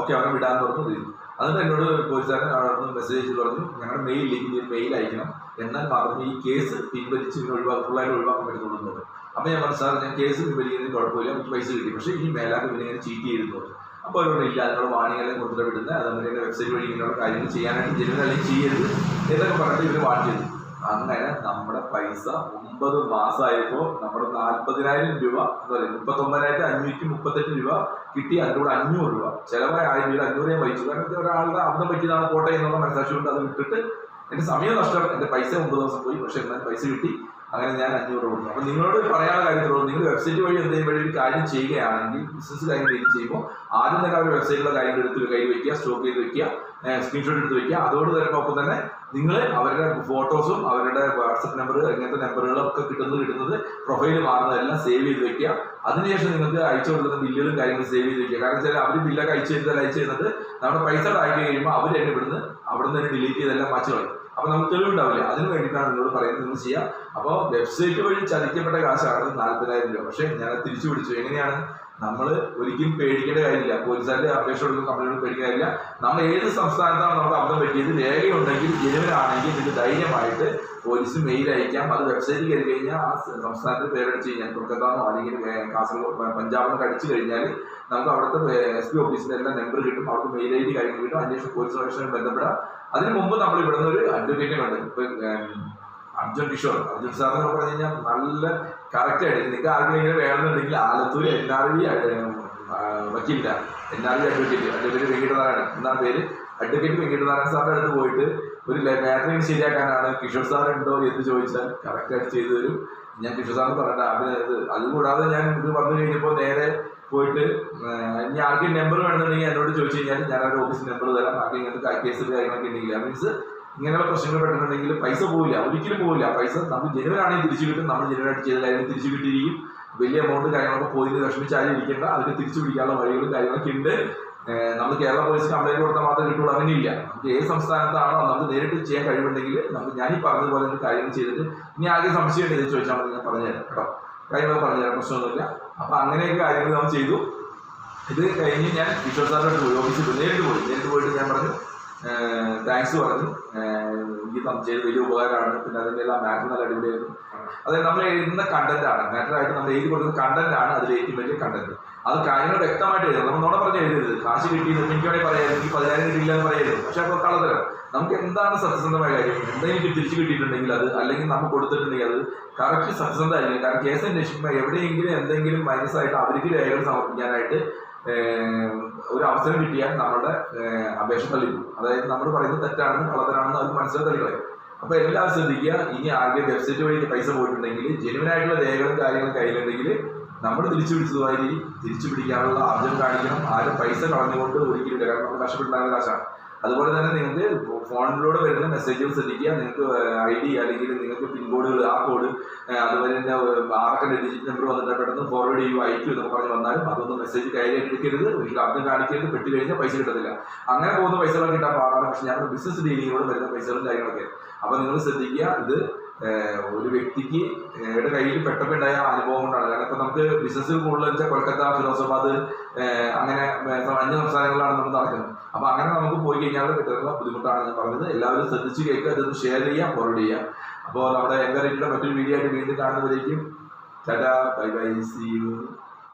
[SPEAKER 1] ഓക്കെ അവനെ വിടാന്ന് പറഞ്ഞു തരുന്നു അതുകൊണ്ട് എന്നോട് പോലീസുകാരൻ അവിടെ മെസ്സേജ് അയച്ചു പറഞ്ഞു ഞങ്ങളുടെ മെയിലിലേക്ക് നീ മെയിൽ അയക്കണം. എന്നാൽ മാത്രമേ ഈ കേസ് പിൻവലിച്ച് ഇങ്ങനെ ഒഴിവാക്കി ഫുള്ളായിട്ട് ഒഴിവാക്കാൻ പറ്റുന്നുള്ളൂ എന്ന് അപ്പോൾ ഞാൻ പറഞ്ഞു സാർ ഞാൻ കേസ് പിൻവലിക്കുന്നതിന് കുഴപ്പമില്ല എനിക്ക് പൈസ കിട്ടി. പക്ഷേ ഈ മേലാക്ക് പിന്നെ ഇങ്ങനെ ചീറ്റ് ചെയ്തിരുന്നു അപ്പോൾ അവരോട് ഇല്ല അതിനുള്ള വാണികളെല്ലാം കൊടുത്തിട്ട് വിടുന്നത്. അതങ്ങനെ വെബ്സൈറ്റ് വഴി ഇങ്ങനെയുള്ള കാര്യങ്ങൾ ചെയ്യാനായിട്ട് ജനങ്ങൾ അല്ലെങ്കിൽ ചെയ്യരുത് എന്നൊക്കെ പറഞ്ഞിട്ട് ഇവർ വാൺ ചെയ്തു. അങ്ങനെ നമ്മുടെ പൈസ ഒമ്പത് മാസമായപ്പോൾ നമ്മുടെ നാൽപ്പതിനായിരം രൂപ എന്താ മുപ്പത്തൊമ്പതിനായിരത്തി അഞ്ഞൂറ്റി മുപ്പത്തെട്ട് രൂപ കിട്ടി അതിന്റെ കൂടെ അഞ്ഞൂറ് രൂപ. ചിലവായ ആയിരം രൂപ അഞ്ഞൂറ് ഞാൻ വഹിച്ചു കാരണം ഒരാളുടെ അബദ്ധം പറ്റിയതാണ് പോട്ടെ എന്നുള്ള മനസ്സാക്ഷി കൊണ്ട് അത് വിട്ടിട്ട് എന്റെ സമയം നഷ്ടം എന്റെ പൈസ ഒമ്പത് ദിവസം പോയി പക്ഷെ എന്നാൽ പൈസ കിട്ടി. അങ്ങനെ ഞാൻ അഞ്ഞൂറ് കൊടുക്കും അപ്പോൾ നിങ്ങളോട് പറയാനുള്ള കാര്യത്തിലുള്ളൂ നിങ്ങൾ വെബ്സൈറ്റ് വഴി എന്തെങ്കിലും വഴി ഒരു കാര്യം ചെയ്യുകയാണെങ്കിൽ ബിസിനസ് കാര്യം ചെയ്യുമ്പോൾ ആദ്യം തന്നെ അവർ വെബ്സൈറ്റിലെ കാര്യങ്ങൾ എടുത്ത് ഒരു കയ്യിൽ വെക്കുക സ്റ്റോക്ക് ചെയ്ത് വെക്കുക. സ്ക്രീൻഷോട്ട് എടുത്ത് വെക്കുക. അതോട് തന്നെ ഒപ്പം തന്നെ നിങ്ങൾ അവരുടെ ഫോട്ടോസും അവരുടെ വാട്സപ്പ് നമ്പർ ഇങ്ങനത്തെ നമ്പറുകളൊക്കെ കിട്ടുന്നത് കിട്ടുന്നത് പ്രൊഫൈൽ മാറുന്നതെല്ലാം സേവ് ചെയ്ത് വെക്കുക. അതിനുശേഷം നിങ്ങൾക്ക് അയച്ചു കൊടുക്കുന്ന ബില്ലുകളും കാര്യങ്ങളും സേവ് ചെയ്ത് വെക്കുക. കാരണം വെച്ചാൽ അവർ ബില്ലൊക്കെ അയച്ചു തരുന്നത് അയച്ചു തരുന്നത് നമ്മുടെ പൈസ അയച്ചു കഴിയുമ്പോൾ അവർ തന്നെ ഇവിടുന്ന് അവിടെ നിന്ന് ഡിലീറ്റ് ചെയ്തെല്ലാം മാറ്റി കളയും. അപ്പോൾ നമുക്ക് തെളിവുണ്ടാവില്ല. അതിന് വേണ്ടിയിട്ടാണ് നിങ്ങളോട് പറയുന്നത് നിങ്ങൾ ചെയ്യുക. അപ്പോൾ വെബ്സൈറ്റ് വഴി ചതിക്കപ്പെട്ട കാശാണ് നാൽപ്പതിനായിരം രൂപ. പക്ഷേ ഞാൻ തിരിച്ചു പിടിച്ചു. എങ്ങനെയാണ്? നമ്മൾ ഒരിക്കലും പേടിക്കേണ്ട കാര്യമില്ല. പോലീസുകാരുടെ അപേക്ഷ കൊടുക്കുന്ന കമ്പനിയോട് പേടിക്കേണ്ട നമ്മൾ ഏത് സംസ്ഥാനത്താണ് നമുക്ക് അബദ്ധം പറ്റിയത് രേഖയുണ്ടെങ്കിൽ ജനുവനാണെങ്കിൽ ഇതിന്റെ ധൈര്യമായിട്ട് പോലീസ് മെയിൽ അയക്കാം. അത് വെബ്സൈറ്റിൽ കയറി കഴിഞ്ഞാൽ ആ സംസ്ഥാനത്ത് പേരടിച്ച് കഴിഞ്ഞാൽ കൊൽക്കത്താന്നോ അല്ലെങ്കിൽ കാസർഗോഡ് നിന്ന് കടിച്ചു കഴിഞ്ഞാൽ നമുക്ക് അവിടുത്തെ എസ് പി ഓഫീസിന്റെ എല്ലാം നമ്പർ കിട്ടും. അവർക്ക് മെയിൽ ഐ ഡി കാര്യങ്ങൾ കിട്ടും. അന്വേഷണം പോലീസ് സ്റ്റേഷനിൽ ബന്ധപ്പെടാം. അതിന് മുമ്പ് നമ്മൾ ഇവിടുന്ന് ഒരു അഡ്വക്കേറ്റ് കണ്ടു. ഇപ്പൊ അർജുൻ കിഷോർ. അർജുൻ എന്ന് പറഞ്ഞു കഴിഞ്ഞാൽ നല്ല കറക്റ്റ് ആയിട്ട് നിങ്ങൾക്ക് ആർക്കെങ്കിലും വേണമെന്നുണ്ടെങ്കിൽ Alathur N R V വക്കീലില്ല N R V advocate advocate Venkitanarayanan എന്നാണ് പേര്. അഡ്വക്കേറ്റ് വെങ്കിട്ടനാരായണൻ സാറിന്റെ അടുത്ത് പോയിട്ട് ഒരു മാറ്ററിങ് ശരിയാക്കാനാണ് കിഷോർ സാർ ഉണ്ടോ എന്ന് ചോദിച്ചാൽ കറക്റ്റ് ആയിട്ട് ചെയ്തു തരും. ഞാൻ കിഷോർ സാറിന് പറഞ്ഞ അതിന് ഇത് അതുകൂടാതെ ഞാൻ ഇത് വന്നു കഴിഞ്ഞപ്പോൾ നേരെ പോയിട്ട് ഇനി ആർക്കും നമ്പർ വേണമെന്നുണ്ടെങ്കിൽ എന്നോട് ചോദിച്ചു കഴിഞ്ഞാൽ ഞാൻ അവരുടെ ഓഫീസ് നമ്പർ തരാം. ആർക്കും ഇങ്ങനത്തെ കേസ് കാര്യങ്ങളൊക്കെ ഉണ്ടെങ്കിൽ. മീൻസ് ഇങ്ങനെയുള്ള പ്രശ്നങ്ങൾ പെട്ടിട്ടുണ്ടെങ്കിൽ പൈസ പോവില്ല ഒരിക്കലും പോവില്ല. പൈസ നമ്മൾ ജനുവനാണെങ്കിൽ തിരിച്ചു കിട്ടും. നമ്മൾ ജനുവനായിട്ട് ചെയ്ത കാര്യങ്ങൾ തിരിച്ചു കിട്ടിയിരിക്കും. വലിയ എമൗണ്ട് കാര്യങ്ങളൊക്കെ പോയി വിഷമിച്ചാലും ഇരിക്കേണ്ട. അതിന് തിരിച്ചു പിടിക്കാനുള്ള വഴികളും കാര്യങ്ങളൊക്കെ ഉണ്ട്. നമ്മൾ കേരള പോലീസ് കംപ്ലൈന്റ് കൊടുത്താൽ മാത്രമേ കിട്ടുള്ളൂ. അങ്ങനെയില്ല. നമുക്ക് ഏത് സംസ്ഥാനത്താണോ നമുക്ക് നേരിട്ട് ചെയ്യാൻ കഴിവുണ്ടെങ്കിൽ നമുക്ക് ഞാൻ ഈ പറഞ്ഞതുപോലെ ഒരു കാര്യങ്ങൾ ചെയ്തിട്ട് ഇനി ആകെ സംശയം ഉണ്ടെങ്കിൽ ചോദിച്ചാൽ മതി. ഞാൻ പറഞ്ഞുതരാം കേട്ടോ. കാര്യങ്ങളൊക്കെ പറഞ്ഞുതരാം പ്രശ്നമൊന്നുമില്ല. അപ്പൊ അങ്ങനെയൊക്കെ കാര്യങ്ങൾ നമ്മൾ ചെയ്തു. ഇത് കഴിഞ്ഞ് ഞാൻ സാറിന്റെ പോയി. ഓഫീസിൽ നേരിട്ട് പോയി. നേരിട്ട് പോയിട്ട് ഞാൻ പറഞ്ഞു താങ്ക്സ് പറഞ്ഞു ഈ ചെയ്ത് വലിയ ഉപകാരമാണ്. പിന്നെ അതിന്റെ എല്ലാം മാറ്റർ നല്ല അടിപൊളിയായിരുന്നു. അതായത് നമ്മൾ എഴുതുന്ന കണ്ടന്റ് ആണ്. മാറ്റർ ആയിട്ട് നമ്മൾ എഴുതി കൊടുക്കുന്ന കണ്ടന്റ് ആണ് അതിൽ ഏറ്റവും വലിയ കണ്ടന്റ് അത് കാര്യങ്ങൾ വ്യക്തമായിട്ട് എഴുതണം. നമ്മൾ നോടെ പറഞ്ഞ് എഴുതരുത്. കാശ് കിട്ടിയത് എനിക്ക് വേണമെങ്കിൽ പറയായിരുന്നു എനിക്ക് പതിനായിരം കിട്ടിയില്ല എന്ന് പറയായിരുന്നു പക്ഷെ അപ്പോൾ കള്ളത്തരം നമുക്ക് എന്താണ് സത്യസന്ധമായ കാര്യം? എന്തെങ്കിലും തിരിച്ചു കിട്ടിയിട്ടുണ്ടെങ്കിൽ അത് അല്ലെങ്കിൽ നമ്മൾ കൊടുത്തിട്ടുണ്ടെങ്കിൽ അത് കറക്റ്റ് സത്യസന്ധമായിരിക്കും. കാരണം കേസ് അന്വേഷിക്കുമ്പോൾ എവിടെയെങ്കിലും എന്തെങ്കിലും മൈനസ് ആയിട്ട് അവർക്ക് രേഖകൾ സമർപ്പിക്കാനായിട്ട് ഒരു അവസരം കിട്ടിയാൽ നമ്മുടെ അപേക്ഷ തള്ളിപ്പോകും. അതായത് നമ്മൾ പറയുന്നത് തെറ്റാണെന്ന് കള്ളത്തരാണെന്ന് അവർ മനസ്സിലാക്കി തള്ളിക്കളയും. അപ്പൊ എല്ലാവരും ശ്രദ്ധിക്കുക ഇനി ആകെ വെബ്സൈറ്റ് വഴി പൈസ പോയിട്ടുണ്ടെങ്കിൽ ജെനുവൻ ആയിട്ടുള്ള രേഖകളും കാര്യങ്ങളും കയ്യിലുണ്ടെങ്കിൽ നമ്മൾ തിരിച്ചു പിടിച്ചതുമായി തിരിച്ചു പിടിക്കാനുള്ള ആർജം കാണിക്കണം. ആരും പൈസ കളഞ്ഞുകൊണ്ട് ഒരിക്കലും കാരണം നമ്മൾ കഷ്ടപ്പെട്ടുണ്ടാകുന്ന കാശാണ്. അതുപോലെ തന്നെ നിങ്ങൾക്ക് ഫോണിലൂടെ വരുന്ന മെസ്സേജുകൾ ശ്രദ്ധിക്കുക. നിങ്ങൾക്ക് ഐ ഡി അല്ലെങ്കിൽ നിങ്ങൾക്ക് പിൻകോഡുകൾ ആ കോഡ് അതുപോലെ തന്നെ ആർക്കന്റെ ഡിജിറ്റ് നമ്പർ വന്നിട്ട് പെട്ടെന്ന് ഫോർവേഡ് ചെയ്യുക അയക്കും എന്നൊക്കെ പറഞ്ഞ് വന്നാലും അതൊന്നും മെസ്സേജ് കയറി എടുക്കരുത്. ഒരിക്കലും അർത്ഥം കാണിക്കരുത് പെട്ട് കഴിഞ്ഞാൽ പൈസ കിട്ടത്തില്ല. അങ്ങനെ പോകുന്ന പൈസകൾ കിട്ടാൻ പാടാണ്. പക്ഷെ ഞങ്ങളുടെ ബിസിനസ് ഡീലിങ്ങിലൂടെ വരുന്ന പൈസകളും കാര്യങ്ങളൊക്കെ. അപ്പൊ നിങ്ങൾ ശ്രദ്ധിക്കുക ഇത് ഒരു വ്യക്തിക്ക് ഏടെ കയ്യിൽ പെട്ടപ്പോണ്ടായ അനുഭവം കൊണ്ടാണ്. കാരണം ഇപ്പൊ നമുക്ക് ബിസിനസ് കൂടുതൽ വെച്ചാൽ കൊൽക്കത്ത ഫിറോസാബാദ് അങ്ങനെ അഞ്ച് സംസ്ഥാനങ്ങളിലാണ് നമ്മൾ നടക്കുന്നത്. അപ്പൊ അങ്ങനെ നമുക്ക് പോയി കഴിഞ്ഞാൽ കിട്ടുന്ന ബുദ്ധിമുട്ടാണ് ഞാൻ പറഞ്ഞത്. എല്ലാവരും ശ്രദ്ധിച്ച് കേൾക്കുക ഇതൊന്ന് ഷെയർ ചെയ്യുക ഫോർവേഡ് ചെയ്യുക. അപ്പോൾ നമ്മുടെ എൻകറേജിയുടെ മറ്റൊരു വീഡിയോ ആയിട്ട് വീണ്ടും കാണുന്നവരേക്കും. Tata bye bye see you